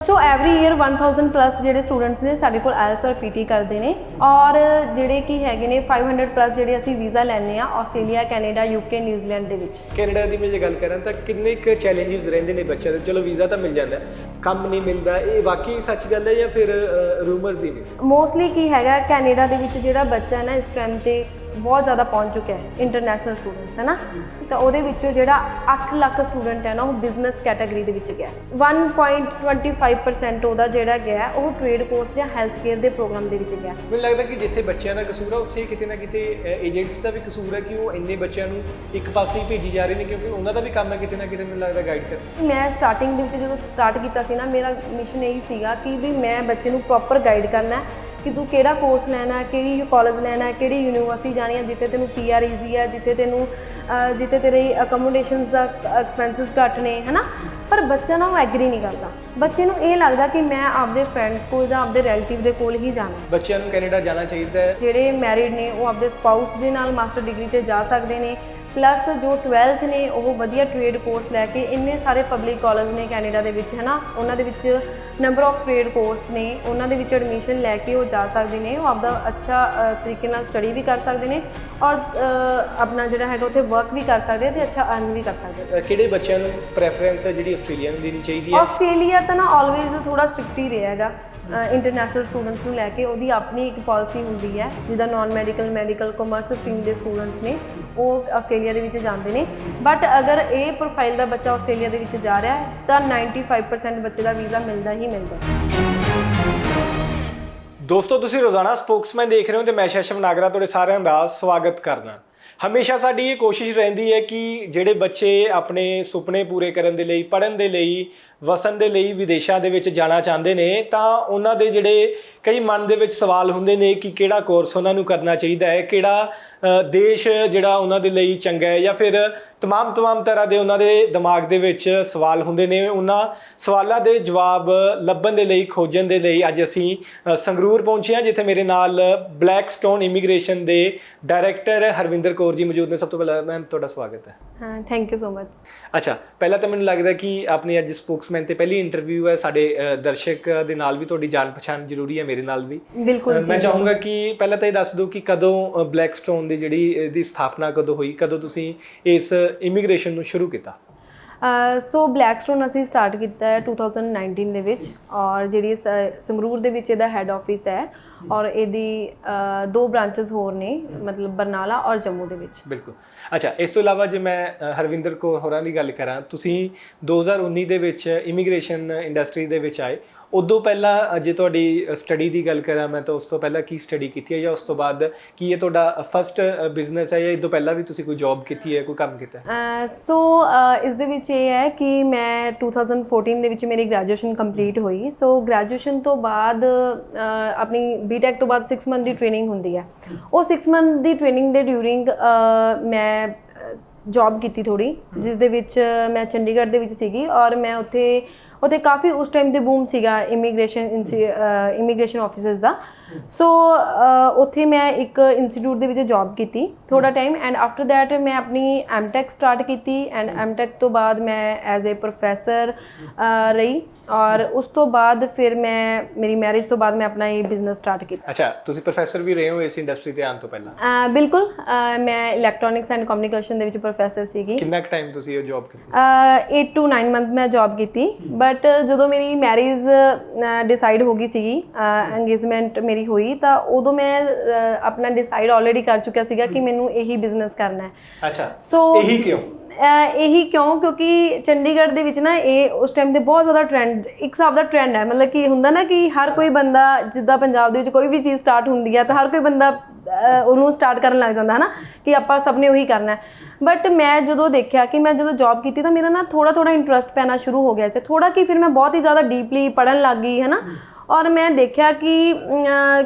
ਸੋ every year 1000 plus ਜਿਹੜੇ students ਨੇ ਸਾਡੇ ਕੋਲ ਆਇਲਸ ਔਰ ਪੀਟੀ ਕਰਦੇ ਨੇ ਔਰ ਜਿਹੜੇ ਕੀ ਹੈਗੇ ਨੇ 500 ਪਲੱਸ ਜਿਹੜੇ ਅਸੀਂ ਵੀਜ਼ਾ ਲੈਂਦੇ ਆ ਆਸਟ੍ਰੇਲੀਆ ਕੈਨੇਡਾ ਯੂਕੇ ਨਿਊਜ਼ੀਲੈਂਡ ਦੇ ਵਿੱਚ। ਕੈਨੇਡਾ ਦੀ ਮੈਂ ਜੇ ਗੱਲ ਕਰਾਂ ਤਾਂ ਕਿੰਨੇ ਕੁ ਚੈਲੰਜਸ ਰਹਿੰਦੇ ਨੇ ਬੱਚਿਆਂ ਦੇ? ਚਲੋ ਵੀਜ਼ਾ ਤਾਂ ਮਿਲ ਜਾਂਦਾ ਕੰਮ ਨਹੀਂ ਮਿਲਦਾ ਇਹ ਵਾਕਈ ਸੱਚ ਗੱਲ ਹੈ ਜਾਂ ਫਿਰ ਰੂਮਰਸ ਹੀ ਨੇ? ਮੋਸਟਲੀ ਕੀ ਹੈਗਾ ਕੈਨੇਡਾ ਦੇ ਵਿੱਚ ਜਿਹੜਾ ਬੱਚਾ ਹੈ ਨਾ ਇਸ ਟਾਈਮ ਤੇ ਬਹੁਤ ਜ਼ਿਆਦਾ ਪਹੁੰਚ ਚੁੱਕਿਆ ਹੈ ਇੰਟਰਨੈਸ਼ਨਲ ਸਟੂਡੈਂਟਸ ਹੈ ਨਾ? ਤਾਂ ਉਹਦੇ ਵਿੱਚੋਂ ਜਿਹੜਾ 8 ਲੱਖ ਸਟੂਡੈਂਟ ਹੈ ਨਾ ਉਹ ਬਿਜ਼ਨਸ ਕੈਟਾਗਰੀ ਦੇ ਵਿੱਚ ਗਿਆ 1.25% ਉਹਦਾ ਜਿਹੜਾ ਗਿਆ ਉਹ ਟ੍ਰੇਡ ਕੋਰਸ ਜਾਂ ਹੈਲਥ ਕੇਅਰ ਦੇ ਪ੍ਰੋਗਰਾਮ ਦੇ ਵਿੱਚ ਗਿਆ ਮੈਨੂੰ ਲੱਗਦਾ ਕਿ ਜਿੱਥੇ ਬੱਚਿਆਂ ਦਾ ਕਸੂਰ ਆ ਉੱਥੇ ਕਿਤੇ ਨਾ ਕਿਤੇ ਏਜੰਟਸ ਦਾ ਵੀ ਕਸੂਰ ਹੈ ਕਿ ਉਹ ਇੰਨੇ ਬੱਚਿਆਂ ਨੂੰ ਇੱਕ ਪਾਸੇ ਹੀ ਭੇਜੀ ਜਾ ਰਹੇ ਨੇ ਕਿਉਂਕਿ ਉਹਨਾਂ ਦਾ ਵੀ ਕੰਮ ਹੈ ਕਿਤੇ ਨਾ ਕਿਤੇ ਮੈਨੂੰ ਲੱਗਦਾ ਗਾਈਡ ਕਰਨਾ। ਮੈਂ ਸਟਾਰਟਿੰਗ ਦੇ ਵਿੱਚ ਜਦੋਂ ਸਟਾਰਟ ਕੀਤਾ ਸੀ ਨਾ ਮੇਰਾ ਮਿਸ਼ਨ ਇਹੀ ਸੀਗਾ ਕਿ ਵੀ ਮੈਂ ਬੱਚੇ ਨੂੰ ਪ੍ਰੋਪਰ ਗਾਈਡ ਕਰਨਾ ਹੈ ਕਿ ਤੂੰ ਕਿਹੜਾ ਕੋਰਸ ਲੈਣਾ ਹੈ ਕਿਹੜੀ ਕਾਲਜ ਲੈਣਾ ਹੈ ਕਿਹੜੀ ਯੂਨੀਵਰਸਿਟੀ ਜਾਣੀ ਹੈ ਜਿੱਥੇ ਤੈਨੂੰ ਪੀਆਰ ਈਜ਼ੀ ਹੈ ਜਿੱਥੇ ਤੈਨੂੰ ਜਿੱਥੇ ਤੇਰੇ ਅਕਮੋਡੇਸ਼ਨਸ ਦਾ ਐਕਸਪੈਂਸਸ ਘੱਟ ਨੇ ਹਨਾ? ਪਰ ਬੱਚਾ ਨਾ ਉਹ ਐਗਰੀ ਨਹੀਂ ਕਰਦਾ। ਬੱਚੇ ਨੂੰ ਇਹ ਲੱਗਦਾ ਕਿ ਮੈਂ ਆਪਦੇ ਫਰੈਂਡਸ ਕੋਲ ਜਾਂ ਆਪਦੇ ਰਿਲੇਟਿਵ ਦੇ ਕੋਲ ਹੀ ਜਾਣਾ। ਬੱਚਿਆਂ ਨੂੰ ਕੈਨੇਡਾ ਜਾਣਾ ਚਾਹੀਦਾ ਹੈ। ਜਿਹੜੇ ਮੈਰਿਡ ਨੇ ਉਹ ਆਪਦੇ ਸਪਾਊਸ ਦੇ ਨਾਲ ਮਾਸਟਰ ਡਿਗਰੀ ਤੇ ਜਾ ਸਕਦੇ ਨੇ। ਪਲੱਸ ਜੋ 12th ਨੇ ਉਹ ਵਧੀਆ ਟ੍ਰੇਡ ਕੋਰਸ ਲੈ ਕੇ ਇੰਨੇ ਸਾਰੇ ਪਬਲਿਕ ਕਾਲਜ ਨੇ ਕੈਨੇਡਾ ਦੇ ਵਿੱਚ ਹਨਾ? ਉਹਨਾਂ ਦੇ ਵਿੱਚ ਨੰਬਰ ਆਫ ਟ੍ਰੇਡ ਕੋਰਸ ਨੇ ਉਹਨਾਂ ਦੇ ਵਿੱਚ ਐਡਮਿਸ਼ਨ ਲੈ ਕੇ ਉਹ ਜਾ ਸਕਦੇ ਨੇ ਉਹ ਆਪਦਾ ਅੱਛਾ ਤਰੀਕੇ ਨਾਲ ਸਟੱਡੀ ਵੀ ਕਰ ਸਕਦੇ ਨੇ ਔਰ ਆਪਣਾ ਜਿਹੜਾ ਹੈਗਾ ਉੱਥੇ ਵਰਕ ਵੀ ਕਰ ਸਕਦੇ ਆ ਤੇ ਅੱਛਾ ਅਰਨ ਵੀ ਕਰ ਸਕਦੇ ਕਿਹੜੇ ਬੱਚਿਆਂ ਨੂੰ ਪ੍ਰੈਫਰੈਂਸ ਹੈ ਜਿਹੜੀ ਆਸਟ੍ਰੇਲੀਆ ਨੂੰ ਦੇਣੀ ਚਾਹੀਦੀ ਹੈ? ਆਸਟ੍ਰੇਲੀਆ ਤਾਂ ਨਾ ਆਲਵੇਜ਼ ਥੋੜਾ ਸਟ੍ਰਿਕਟ ਹੀ ਰਿਹਾ ਹੈਗਾ। ਇੰਟਰਨੈਸ਼ਨਲ ਸਟੂਡੈਂਟਸ ਨੂੰ ਲੈ ਕੇ ਉਹਦੀ ਆਪਣੀ ਇੱਕ ਪਾਲਿਸੀ ਹੁੰਦੀ ਹੈ ਜਿਹਦਾ non medical medical commerce stream ਦੇ ਸਟੂਡੈਂਟਸ ਨੇ। ਉਹ ਆਸਟ੍ਰੇਲੀਆ ਦੇ ਵਿੱਚ ਜਾਂਦੇ ਨੇ। ਬਟ ਅਗਰ ਇਹ ਪ੍ਰੋਫਾਈਲ ਦਾ ਬੱਚਾ ਆਸਟ੍ਰੇਲੀਆ ਦੇ ਵਿੱਚ ਜਾ ਰਿਹਾ ਹੈ, ਤਾਂ 95% ਬੱਚੇ ਦਾ ਵੀਜ਼ਾ ਮਿਲਦਾ ਹੀ ਮਿਲਦਾ ਹੈ। ਦੋਸਤੋ, ਤੁਸੀਂ ਰੋਜ਼ਾਨਾ ਸਪੋਕਸਮੈਨ ਦੇਖ ਰਹੇ ਹੋ ਤੇ ਮੈਂ ਸ਼ਸ਼ਮ ਨਾਗਰਾ ਤੁਹਾਡੇ ਸਾਰਿਆਂ ਦਾ ਸਵਾਗਤ ਕਰਦਾ। ਹਮੇਸ਼ਾ ਸਾਡੀ ਇਹ ਕੋਸ਼ਿਸ਼ ਰਹਿੰਦੀ ਹੈ ਕਿ ਜਿਹੜੇ ਬੱਚੇ ਆਪਣੇ ਸੁਪਨੇ ਪੂਰੇ ਕਰਨ ਦੇ ਲਈ, ਪੜ੍ਹਨ ਦੇ ਲਈ ਵਸਣ ਦੇ ਲਈ ਵਿਦੇਸ਼ਾਂ ਦੇ ਵਿੱਚ ਜਾਣਾ ਚਾਹੁੰਦੇ ਨੇ ਤਾਂ ਉਹਨਾਂ ਦੇ ਜਿਹੜੇ ਕਈ ਮਨ ਦੇ ਵਿੱਚ ਸਵਾਲ ਹੁੰਦੇ ਨੇ ਕਿ ਕਿਹੜਾ ਕੋਰਸ ਉਹਨਾਂ ਨੂੰ ਕਰਨਾ ਚਾਹੀਦਾ ਹੈ ਕਿਹੜਾ ਅ, ਦੇਸ਼ ਜਿਹੜਾ ਉਹਨਾਂ ਦੇ ਲਈ ਚੰਗਾ ਹੈ ਜਾਂ ਫਿਰ तमाम तमाम ਤਰ੍ਹਾਂ ਦੇ ਉਹਨਾਂ ਦੇ ਦਿਮਾਗ ਦੇ ਵਿੱਚ ਸਵਾਲ ਹੁੰਦੇ ਨੇ ਉਹਨਾਂ ਸਵਾਲਾਂ ਦੇ ਜਵਾਬ ਲੱਭਣ ਦੇ ਲਈ ਖੋਜਣ ਦੇ ਲਈ ਅੱਜ ਅਸੀਂ ਅ, ਸੰਗਰੂਰ ਪਹੁੰਚੇ ਹਾਂ ਜਿੱਥੇ ਮੇਰੇ ਨਾਲ ਬਲੈਕ ਸਟੋਨ ਇਮੀਗ੍ਰੇਸ਼ਨ ਦੇ ਡਾਇਰੈਕਟਰ ਹਰਵਿੰਦਰ ਕੌਰ ਜੀ ਮੌਜੂਦ ਨੇ ਸਭ ਤੋਂ ਪਹਿਲਾਂ ਮੈਮ ਤੁਹਾਡਾ ਸਵਾਗਤ ਹੈ ਹਾਂ ਥੈਂਕ ਯੂ ਸੋ ਮਚ ਅੱਛਾ ਪਹਿਲਾਂ ਤਾਂ ਮੈਨੂੰ ਲੱਗਦਾ ਕਿ ਆਪਣੀ ਅੱਜ ਸਪੋਕਸਮੈਨ ਤੇ ਪਹਿਲੀ ਇੰਟਰਵਿਊ ਹੈ ਸਾਡੇ ਦਰਸ਼ਕ ਦੇ ਨਾਲ ਵੀ ਤੁਹਾਡੀ ਜਾਣ ਪਛਾਣ ਜ਼ਰੂਰੀ ਹੈ ਮੇਰੇ ਨਾਲ ਵੀ। ਬਿਲਕੁਲ ਮੈਂ ਚਾਹੂੰਗਾ ਕਿ ਪਹਿਲਾਂ ਤਾਂ ਇਹ ਦੱਸ ਦਿਓ ਕਿ ਕਦੋਂ ਬਲੈਕ ਸਟੋਨ ਦੀ ਜਿਹੜੀ ਇਹਦੀ ਸਥਾਪਨਾ ਕਦੋਂ ਹੋਈ ਕਦੋਂ ਤੁਸੀਂ ਇਸ ਇਮੀਗ੍ਰੇਸ਼ਨ ਨੂੰ ਸ਼ੁਰੂ ਕੀਤਾ? ਸੋ ਬਲੈਕਸਟੋਨ ਅਸੀਂ ਸਟਾਰਟ ਕੀਤਾ ਹੈ 2019 ਦੇ ਵਿੱਚ ਔਰ ਜਿਹੜੀ ਸੰਗਰੂਰ ਦੇ ਵਿੱਚ ਇਹਦਾ ਹੈੱਡ ਆਫਿਸ ਹੈ। ਔਰ ਇਹਦੀ ਦੋ ਬ੍ਰਾਂਚਸ ਹੋਰ ਨੇ ਮਤਲਬ ਬਰਨਾਲਾ ਔਰ ਜੰਮੂ ਦੇ ਵਿੱਚ। ਬਿਲਕੁਲ। ਅੱਛਾ ਇਸ ਤੋਂ ਇਲਾਵਾ ਜੇ ਮੈਂ ਹਰਵਿੰਦਰ ਕੌਰ ਹੋਰਾਂ ਦੀ ਗੱਲ ਕਰਾਂ ਤੁਸੀਂ 2019 ਦੇ ਵਿੱਚ ਇਮੀਗ੍ਰੇਸ਼ਨ ਇੰਡਸਟਰੀ ਦੇ ਵਿੱਚ ਆਏ। ਉਦੋਂ ਪਹਿਲਾਂ ਜੇ ਤੁਹਾਡੀ ਸਟੱਡੀ ਦੀ ਗੱਲ ਕਰਾਂ ਮੈਂ ਤਾਂ ਉਸ ਤੋਂ ਪਹਿਲਾਂ ਕੀ ਸਟੱਡੀ ਕੀਤੀ ਹੈ ਜਾਂ ਉਸ ਤੋਂ ਬਾਅਦ ਕੀ ਇਹ ਤੁਹਾਡਾ ਫਰਸਟ ਬਿਜ਼ਨਸ ਹੈ ਜਾਂ ਇਸ ਤੋਂ ਪਹਿਲਾਂ ਵੀ ਤੁਸੀਂ ਕੋਈ ਜੌਬ ਕੀਤੀ ਹੈ ਕੋਈ ਕੰਮ ਕੀਤਾ ਹੈ? ਸੋ ਇਸ ਦੇ ਵਿੱਚ ਇਹ ਹੈ ਕਿ ਮੈਂ 2014 ਦੇ ਵਿੱਚ ਮੇਰੀ ਗ੍ਰੈਜੂਏਸ਼ਨ ਕੰਪਲੀਟ ਹੋਈ। ਸੋ ਗ੍ਰੈਜੂਏਸ਼ਨ ਤੋਂ ਬਾਅਦ ਆਪਣੀ ਬੀਟੈਕ ਤੋਂ ਬਾਅਦ 6 ਮੰਥ ਦੀ ਟ੍ਰੇਨਿੰਗ ਹੁੰਦੀ ਹੈ। ਉਹ 6 ਮੰਥ ਦੀ ਟ੍ਰੇਨਿੰਗ ਦੇ ਡਿਊਰਿੰਗ ਮੈਂ ਜੌਬ ਕੀਤੀ ਥੋੜੀ ਜਿਸ ਦੇ ਵਿੱਚ ਮੈਂ ਚੰਡੀਗੜ੍ਹ ਦੇ ਵਿੱਚ ਸੀਗੀ ਔਰ ਮੈਂ ਉੱਥੇ ਉੱਥੇ ਕਾਫੀ ਉਸ ਟਾਈਮ ਦੇ ਬੂਮ ਸੀਗਾ ਇਮੀਗ੍ਰੇਸ਼ਨ ਇਮੀਗ੍ਰੇਸ਼ਨ ਆਫਿਸਰਸ ਦਾ। ਸੋ ਉੱਥੇ ਮੈਂ ਇੱਕ ਇੰਸਟੀਚਿਊਟ ਦੇ ਵਿੱਚ ਜੌਬ ਕੀਤੀ ਥੋੜਾ ਟਾਈਮ ਐਂਡ ਆਫਟਰ ਥੈਟ ਮੈਂ ਆਪਣੀ ਐਮਟੈਕ ਸਟਾਰਟ ਕੀਤੀ ਐਂਡ ਐਮਟੈਕ ਤੋਂ ਬਾਅਦ ਮੈਂ ਐਜ਼ ਅ ਪ੍ਰੋਫੈਸਰ ਰਹੀ। ਔਰ ਉਸ ਤੋਂ ਬਾਅਦ ਫਿਰ ਮੈਂ ਮੇਰੀ ਮੈਰਿਜ ਤੋਂ ਬਾਅਦ ਮੈਂ ਆਪਣਾ ਇਹ ਬਿਜ਼ਨਸ ਸਟਾਰਟ ਕੀਤਾ। ਅੱਛਾ ਤੁਸੀਂ ਪ੍ਰੋਫੈਸਰ ਵੀ ਰਹੇ ਹੋ ਇਸ ਇੰਡਸਟਰੀ ਤੇ ਆਉਣ ਤੋਂ ਪਹਿਲਾਂ? ਅਹ ਬਿਲਕੁਲ ਅਹ ਮੈਂ ਇਲੈਕਟ੍ਰੋਨਿਕਸ ਐਂਡ ਕਮਿਊਨੀਕੇਸ਼ਨ ਦੇ ਵਿੱਚ ਪ੍ਰੋਫੈਸਰ ਸੀਗੀ। ਕਿੰਨਾ ਕੁ ਟਾਈਮ ਤੁਸੀਂ ਇਹ ਜੌਬ ਕੀਤੀ? 8 ਟੂ 9 ਮੰਥ ਮੈਂ ਜੌਬ ਕੀਤੀ। ਬਟ ਜਦੋਂ ਮੇਰੀ ਮੈਰਿਜ ਡਿਸਾਈਡ ਹੋ ਗਈ ਸੀਗੀ ਐਂਗੇਜਮੈਂਟ ਮੇਰੀ ਹੋਈ ਤਾਂ ਉਦੋਂ ਮੈਂ ਅਹ, ਆਪਣਾ ਡਿਸਾਈਡ ਆਲਰੇਡੀ ਕਰ ਚੁੱਕਿਆ ਸੀਗਾ ਕਿ ਮੈਨੂੰ ਇਹੀ ਬਿਜ਼ਨਸ ਕਰਨਾ ਹੈ। ਅੱਛਾ ਸੋ ਇਹੀ ਕਿਉਂ? ਅਹ ਇਹੀ ਕਿਉਂ? ਕਿਉਂਕਿ ਚੰਡੀਗੜ੍ਹ ਦੇ ਵਿੱਚ ਨਾ ਇਹ ਉਸ ਟਾਈਮ ਤੇ ਬਹੁਤ ਜ਼ਿਆਦਾ ਟ੍ਰੈਂਡ ਇੱਕ ਹਿਸਾਬ ਦਾ ਟ੍ਰੈਂਡ ਹੈ। ਮਤਲਬ ਕਿ ਹੁੰਦਾ ਨਾ ਕਿ ਹਰ ਕੋਈ ਬੰਦਾ ਜਿੱਦਾਂ ਪੰਜਾਬ ਦੇ ਵਿੱਚ ਕੋਈ ਵੀ ਚੀਜ਼ ਸਟਾਰਟ ਹੁੰਦੀ ਹੈ ਤਾਂ ਹਰ ਕੋਈ ਬੰਦਾ ਉਹਨੂੰ ਸਟਾਰਟ ਕਰਨ ਲੱਗ ਜਾਂਦਾ ਹੈ ਨਾ ਕਿ ਆਪਾਂ ਸਭ ਨੇ ਉਹੀ ਕਰਨਾ ਹੈ। ਬਟ ਮੈਂ ਜਦੋਂ ਦੇਖਿਆ ਕਿ ਮੈਂ ਜਦੋਂ ਜੌਬ ਕੀਤੀ ਤਾਂ ਮੇਰਾ ਨਾ ਥੋੜਾ ਥੋੜਾ ਇੰਟਰਸਟ ਪੈਣਾ ਸ਼ੁਰੂ ਹੋ ਗਿਆ ਚ ਥੋੜਾ ਕਿ ਫਿਰ ਮੈਂ ਬਹੁਤ ਹੀ ਜ਼ਿਆਦਾ ਡੀਪਲੀ ਪੜਨ ਲੱਗ ਗਈ ਹੈ ਨਾ ਔਰ ਮੈਂ ਦੇਖਿਆ ਕਿ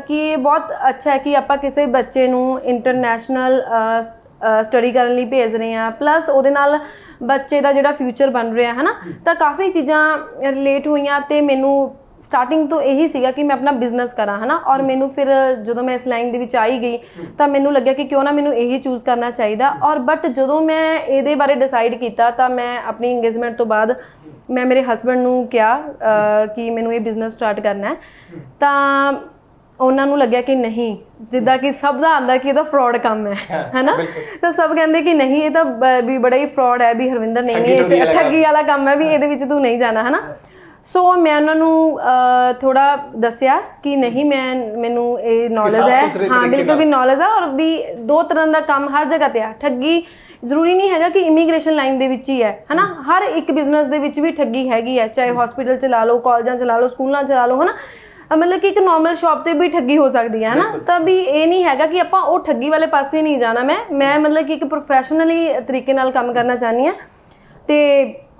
ਕਿ ਇਹ ਬਹੁਤ ਅੱਛਾ ਹੈ ਕਿ ਆਪਾਂ ਕਿਸੇ ਬੱਚੇ ਨੂੰ ਇੰਟਰਨੈਸ਼ਨਲ ਸਟੱਡੀ ਕਰਨ ਲਈ ਭੇਜ ਰਹੇ ਆ ਪਲੱਸ ਉਹਦੇ ਨਾਲ ਬੱਚੇ ਦਾ ਜਿਹੜਾ ਫਿਊਚਰ ਬਣ ਰਿਹਾ ਹੈ ਨਾ ਤਾਂ ਕਾਫੀ ਚੀਜ਼ਾਂ ਰਿਲੇਟ ਹੋਈਆਂ ਤੇ ਮੈਨੂੰ ਸਟਾਰਟਿੰਗ ਤੋਂ ਇਹੀ ਸੀਗਾ ਕਿ ਮੈਂ ਆਪਣਾ ਬਿਜ਼ਨਸ ਕਰਾਂ, ਹਨਾ, ਔਰ ਮੈਨੂੰ ਫਿਰ ਜਦੋਂ ਮੈਂ ਇਸ ਲਾਈਨ ਦੇ ਵਿੱਚ ਆਈ ਗਈ, ਤਾਂ ਮੈਨੂੰ ਲੱਗਿਆ ਕਿ ਕਿਉਂ ਨਾ ਮੈਨੂੰ ਇਹੀ ਚੂਜ਼ ਕਰਨਾ ਚਾਹੀਦਾ। ਔਰ ਬਟ ਜਦੋਂ ਮੈਂ ਇਹਦੇ ਬਾਰੇ ਡਿਸਾਈਡ ਕੀਤਾ, ਤਾਂ ਮੈਂ ਆਪਣੀ ਇੰਗੇਜਮੈਂਟ ਤੋਂ ਬਾਅਦ ਮੈਂ ਮੇਰੇ ਹਸਬੰਡ ਨੂੰ ਕਿਹਾ ਕਿ ਮੈਨੂੰ ਇਹ ਬਿਜ਼ਨਸ ਸਟਾਰਟ ਕਰਨਾ ਹੈ। ਤਾਂ ਉਹਨਾਂ ਨੂੰ ਲੱਗਿਆ ਕਿ ਨਹੀਂ ਜਿੱਦਾਂ ਕਿ ਸਭ ਦਾ ਆਂਦਾ ਕਿ ਇਹਦਾ ਫਰਾਡ ਕੰਮ ਹੈ ਹੈਨਾ? ਤਾਂ ਸਭ ਕਹਿੰਦੇ ਕਿ ਨਹੀਂ ਇਹ ਤਾਂ ਵੀ ਬੜਾ ਹੀ ਫਰਾਡ ਹੈ ਵੀ ਹਰਵਿੰਦਰ ਨਹੀਂ ਨਹੀਂ ਇਹ ਠੱਗੀ ਵਾਲਾ ਕੰਮ ਹੈ ਵੀ ਇਹਦੇ ਵਿੱਚ ਤੂੰ ਨਹੀਂ ਜਾਣਾ ਹੈਨਾ? ਸੋ ਮੈਂ ਉਹਨਾਂ ਨੂੰ ਥੋੜਾ ਦੱਸਿਆ ਕਿ ਨਹੀਂ ਮੈਂ ਮੈਨੂੰ ਇਹ ਨੌਲੇਜ ਹੈ। ਹਾਂ ਬਿਲਕੁਲ ਵੀ ਨੌਲੇਜ ਹੈ ਔਰ ਵੀ ਦੋ ਤਰ੍ਹਾਂ ਦਾ ਕੰਮ ਹਰ ਜਗ੍ਹਾ ਤੇ ਆ। ਠੱਗੀ ਜ਼ਰੂਰੀ ਨਹੀਂ ਹੈਗਾ ਕਿ ਇਮੀਗ੍ਰੇਸ਼ਨ ਲਾਈਨ ਦੇ ਵਿੱਚ ਹੀ ਹੈ ਹਨਾ? ਹਰ ਇੱਕ ਬਿਜ਼ਨਸ ਦੇ ਵਿੱਚ ਵੀ ਠੱਗੀ ਹੈਗੀ ਹੈ ਚਾਹੇ ਹਸਪੀਟਲ ਚ ਲਾ ਲਓ ਕਾਲਜਾਂ ਚ ਲਾ ਲਓ ਸਕੂਲਾਂ ਚ ਲਾ ਲਓ ਹਨਾ? ਅਹ ਮਤਲਬ ਕਿ ਇੱਕ ਨਾਰਮਲ ਸ਼ਾਪ ਤੇ ਵੀ ਠੱਗੀ ਹੋ ਸਕਦੀ ਹੈ ਹਨਾ? ਤਾਂ ਵੀ ਇਹ ਨਹੀਂ ਹੈਗਾ ਕਿ ਆਪਾਂ ਉਹ ਠੱਗੀ ਵਾਲੇ ਪਾਸੇ ਨਹੀਂ ਜਾਣਾ ਮੈਂ। ਮੈਂ ਮਤਲਬ ਕਿ ਇੱਕ ਪ੍ਰੋਫੈਸ਼ਨਲੀ ਤਰੀਕੇ ਨਾਲ ਕੰਮ ਕਰਨਾ ਚਾਹਨੀ ਆ ਤੇ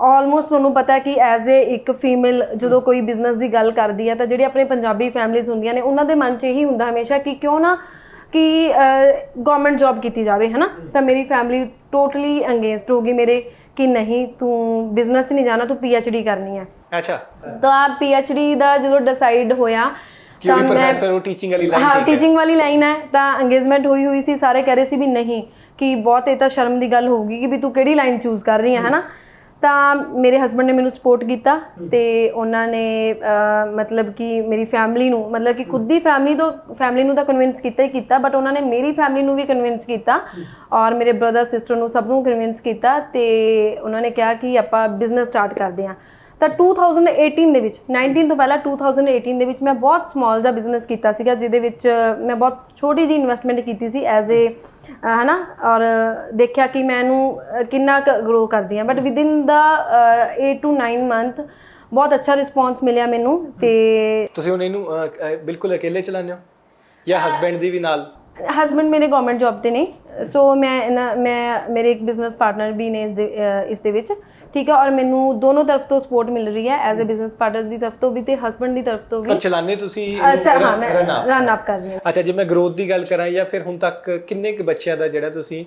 ਆਲਮੋਸਟ ਤੁਹਾਨੂੰ ਪਤਾ ਹੈ ਕਿ ਐਜ਼ ਅ ਇੱਕ ਫੀਮੇਲ ਜਦੋਂ ਕੋਈ ਬਿਜ਼ਨਸ ਦੀ ਗੱਲ ਕਰਦੀ ਹੈ ਤਾਂ ਜਿਹੜੇ ਆਪਣੇ ਪੰਜਾਬੀ ਫੈਮਲੀਆਂ ਹੁੰਦੀਆਂ ਨੇ ਉਹਨਾਂ ਦੇ ਮਨ 'ਚ ਇਹੀ ਹੁੰਦਾ ਹਮੇਸ਼ਾ ਕਿ ਕਿਉਂ ਨਾ ਕਿ ਗਵਰਨਮੈਂਟ ਜੌਬ ਕੀਤੀ ਜਾਵੇ ਹਨਾ? ਤਾਂ ਮੇਰੀ ਫੈਮਿਲੀ ਟੋਟਲੀ ਅੰਗੇਂਸਟ ਹੋ ਗਈ ਮੇਰੇ ਕਿ ਨਹੀਂ ਤੂੰ ਬਿਜ਼ਨਸ 'ਚ ਨਹੀਂ ਜਾਣਾ ਤੂੰ ਡੀ ਕਰਨੀ ਹੈ। ਅੱਛਾ। ਤਾਂ ਡੀ ਦਾ ਜਦੋਂ ਡਿਸਾਈਡ ਹੋਇਆ ਕਿ ਉਹ ਪ੍ਰੋਫੈਸਰ ਉਹ ਟੀਚਿੰਗ ਵਾਲੀ ਲਾਈਨ ਹਾਂ ਟੀਚਿੰਗ ਵਾਲੀ ਲਾਈਨ ਹੈ ਤਾਂ ਅੰਗੇਜਮੈਂਟ ਹੋਈ ਹੋਈ ਸੀ ਸਾਰੇ ਕਹਿ ਰਹੇ ਸੀ ਵੀ ਨਹੀਂ ਕਿ ਬਹੁਤ ਇਹ ਤਾਂ ਸ਼ਰਮ ਦੀ ਗੱਲ ਹੋਊਗੀ ਕਿ ਵੀ ਤੂੰ ਕਿਹੜੀ ਲਾਈਨ ਚੂਜ਼ ਕਰ ਰਹੀ ਹੈ ਹਨਾ? ਤਾਂ ਮੇਰੇ ਹਸਬੰਡ ਨੇ ਮੈਨੂੰ ਸਪੋਰਟ ਕੀਤਾ ਤੇ ਉਹਨਾਂ ਨੇ ਮਤਲਬ ਕਿ ਮੇਰੀ ਫੈਮਿਲੀ ਨੂੰ ਮਤਲਬ ਕਿ ਖੁਦ ਦੀ ਫੈਮਿਲੀ ਤੋਂ ਫੈਮਿਲੀ ਨੂੰ ਤਾਂ ਕਨਵਿੰਸ ਕੀਤਾ ਹੀ ਕੀਤਾ ਬਟ ਉਹਨਾਂ ਨੇ ਮੇਰੀ ਫੈਮਿਲੀ ਨੂੰ ਵੀ ਕਨਵਿੰਸ ਕੀਤਾ ਔਰ ਮੇਰੇ ਬ੍ਰਦਰ ਸਿਸਟਰ ਨੂੰ ਸਭ ਨੂੰ ਕਨਵਿੰਸ ਕੀਤਾ ਤੇ ਉਹਨਾਂ ਨੇ ਕਿਹਾ ਕਿ ਆਪਾਂ ਬਿਜ਼ਨਸ ਸਟਾਰਟ ਕਰਦੇ ਹਾਂ। ਤਾਂ 2018 ਦੇ ਵਿੱਚ 19 ਤੋਂ ਪਹਿਲਾਂ 2018 ਦੇ ਵਿੱਚ ਮੈਂ ਬਹੁਤ ਸਮਾਲ ਦਾ ਬਿਜ਼ਨਸ ਕੀਤਾ ਸੀਗਾ ਜਿਹਦੇ ਵਿੱਚ ਮੈਂ ਬਹੁਤ ਛੋਟੀ ਜੀ ਇਨਵੈਸਟਮੈਂਟ ਕੀਤੀ ਸੀ ਐਜ਼ ਏ ਹਨਾ ਔਰ ਦੇਖਿਆ ਕਿ ਮੈਂ ਇਹਨੂੰ ਅ, ਕਿੰਨਾ ਗਰੋ ਕਰਦੀ ਹਾਂ। But within the 8 to 9 month ਬਹੁਤ ਅੱਛਾ ਰਿਸਪੌਂਸ ਮਿਲਿਆ ਮੈਨੂੰ ਤੇ ਤੁਸੀਂ ਹੁਣ ਇਹਨੂੰ ਬਿਲਕੁਲ ਅਕੇਲੇ ਚਲਾਉਂਦੇ ਹੋ? ਜਾਂ ਹਸਬੈਂਡ ਦੀ ਵੀ ਨਾਲ? ਹਸਬੰਡ ਮੇਰੇ ਗਵਰਨਮੈਂਟ ਜੌਬ ਤੇ ਨੇ ਸੋ ਮੈਂ ਮੈਂ ਮੇਰੇ ਇੱਕ ਬਿਜ਼ਨਸ ਪਾਰਟਨਰ ਵੀ ਨੇ ਇਸ ਦੇ ਅ, ਇਸ ਦੇ ਵਿੱਚ। ਠੀਕ ਹੈ ਔਰ ਮੈਨੂੰ ਦੋਨੋਂ ਤਰਫ ਤੋਂ ਸਪੋਰਟ ਮਿਲ ਰਹੀ ਹੈ ਐਜ਼ ਅ ਬਿਜ਼ਨਸ ਪਾਰਟਨਰ ਦੀ ਤਰਫ ਤੋਂ ਵੀ ਤੇ ਹਸਬੰਡ ਦੀ ਤਰਫ ਤੋਂ ਵੀ। ਚਲਾਉਂਦੇ ਤੁਸੀਂ ਅੱਛਾ ਹਾਂ ਮੈਂ? ਰਨ ਅਪ ਕਰ ਰਹੀ ਹਾਂ। ਅੱਛਾ ਜੇ ਮੈਂ ਗਰੋਥ ਦੀ ਗੱਲ ਕਰਾਂ ਜਾਂ ਫਿਰ ਹੁਣ ਤੱਕ ਕਿੰਨੇ ਕੁ ਬੱਚਿਆਂ ਦਾ ਜਿਹੜਾ ਤੁਸੀਂ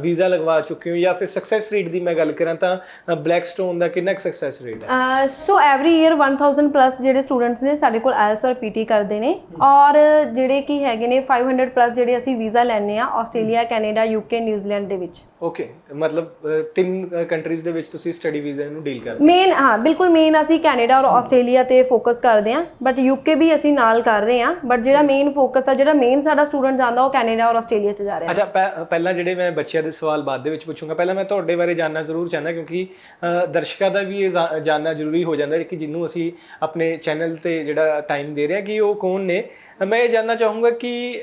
ਵੀਜ਼ਾ ਲਗਵਾ ਚੁੱਕੇ ਹੋ ਜਾਂ ਫਿਰ ਸਕਸੈਸ ਰੇਟ ਦੀ ਮੈਂ ਗੱਲ ਕਰਾਂ ਤਾਂ ਬਲੈਕ ਸਟੋਨ ਦਾ ਕਿੰਨਾ ਕੁ ਸਕਸੈਸ ਰੇਟ ਹੈ? ਸੋ ਐਵਰੀ ਈਅਰ 1000 ਪਲੱਸ ਜਿਹੜੇ ਸਟੂਡੈਂਟਸ ਨੇ ਸਾਡੇ ਕੋਲ ਆਇਲਸ ਔਰ ਪੀਟੀ ਕਰਦੇ ਨੇ ਔਰ ਜਿਹੜੇ ਕੀ ਹੈਗੇ ਨੇ 500 ਪਲੱਸ ਜਿਹੜੇ ਅਸੀਂ ਵੀਜ਼ਾ ਲੈਣੇ ਆ ਆਸਟ੍ਰੇਲੀਆ ਕੈਨੇਡਾ ਯੂਕੇ ਨਿਊਜ਼ੀਲੈਂਡ ਦੇ ਵਿੱਚ। ਓਕੇ ਮਤਲਬ ਤਿੰਨ ਕੰਟਰੀਜ਼ ਦੇ ਵਿੱਚ ਤੁਸੀਂ ਸਟੱਡੀ ਵੀਜ਼ਾ ਨੂੰ ਡੀਲ ਕਰਦੇ ਮੇਨ ਹਾਂ ਬਿਲਕੁਲ ਮੇਨ ਅਸੀਂ ਕੈਨੇਡਾ ਔਰ ਆਸਟ੍ਰੇਲੀਆ ਤੇ ਫੋਕਸ ਕਰਦੇ ਹਾਂ ਬਟ ਯੂਕੇ ਵੀ ਅਸੀਂ ਨਾਲ ਕਰ ਰਹੇ ਹਾਂ ਬਟ ਜਿਹੜਾ ਮੇਨ ਫੋਕਸ ਆ ਜਿਹੜਾ ਮੇਨ ਸਾਡਾ ਸਟੂਡੈਂਟ ਜਾਂਦਾ ਉਹ ਕੈਨੇਡਾ ਔਰ ਆਸਟ੍ਰੇਲੀਆ ਚ ਜਾ ਰਿਹਾ। ਅੱਛਾ ਪਹਿ- ਪਹਿਲਾਂ ਜਿਹੜੇ ਮੈਂ ਬੱਚਿਆਂ ਦੇ ਸਵਾਲ ਬਾਅਦ ਦੇ ਵਿੱਚ ਪੁੱਛੂੰਗਾ ਪਹਿਲਾਂ ਮੈਂ ਤੁਹਾਡੇ ਬਾਰੇ ਜਾਨਣਾ ਜ਼ਰੂਰ ਚਾਹੁੰਦਾ ਕਿਉਂਕਿ ਦਰਸ਼ਕਾਂ ਦਾ ਵੀ ਇਹ ਜਾ- ਜਾਨਣਾ ਜ਼ਰੂਰੀ ਹੋ ਜਾਂਦਾ ਹੈ ਕਿ ਜਿਹਨੂੰ ਅਸੀਂ ਆਪਣੇ ਚੈਨਲ ਤੇ ਜਿਹੜਾ ਟਾਈਮ ਦੇ ਰਹੇ ਹਾਂ ਕਿ ਉਹ ਕੌਣ ਨੇ। ਮੈਂ ਇਹ ਜਾਨਣਾ ਚਾਹੂੰਗਾ ਕਿ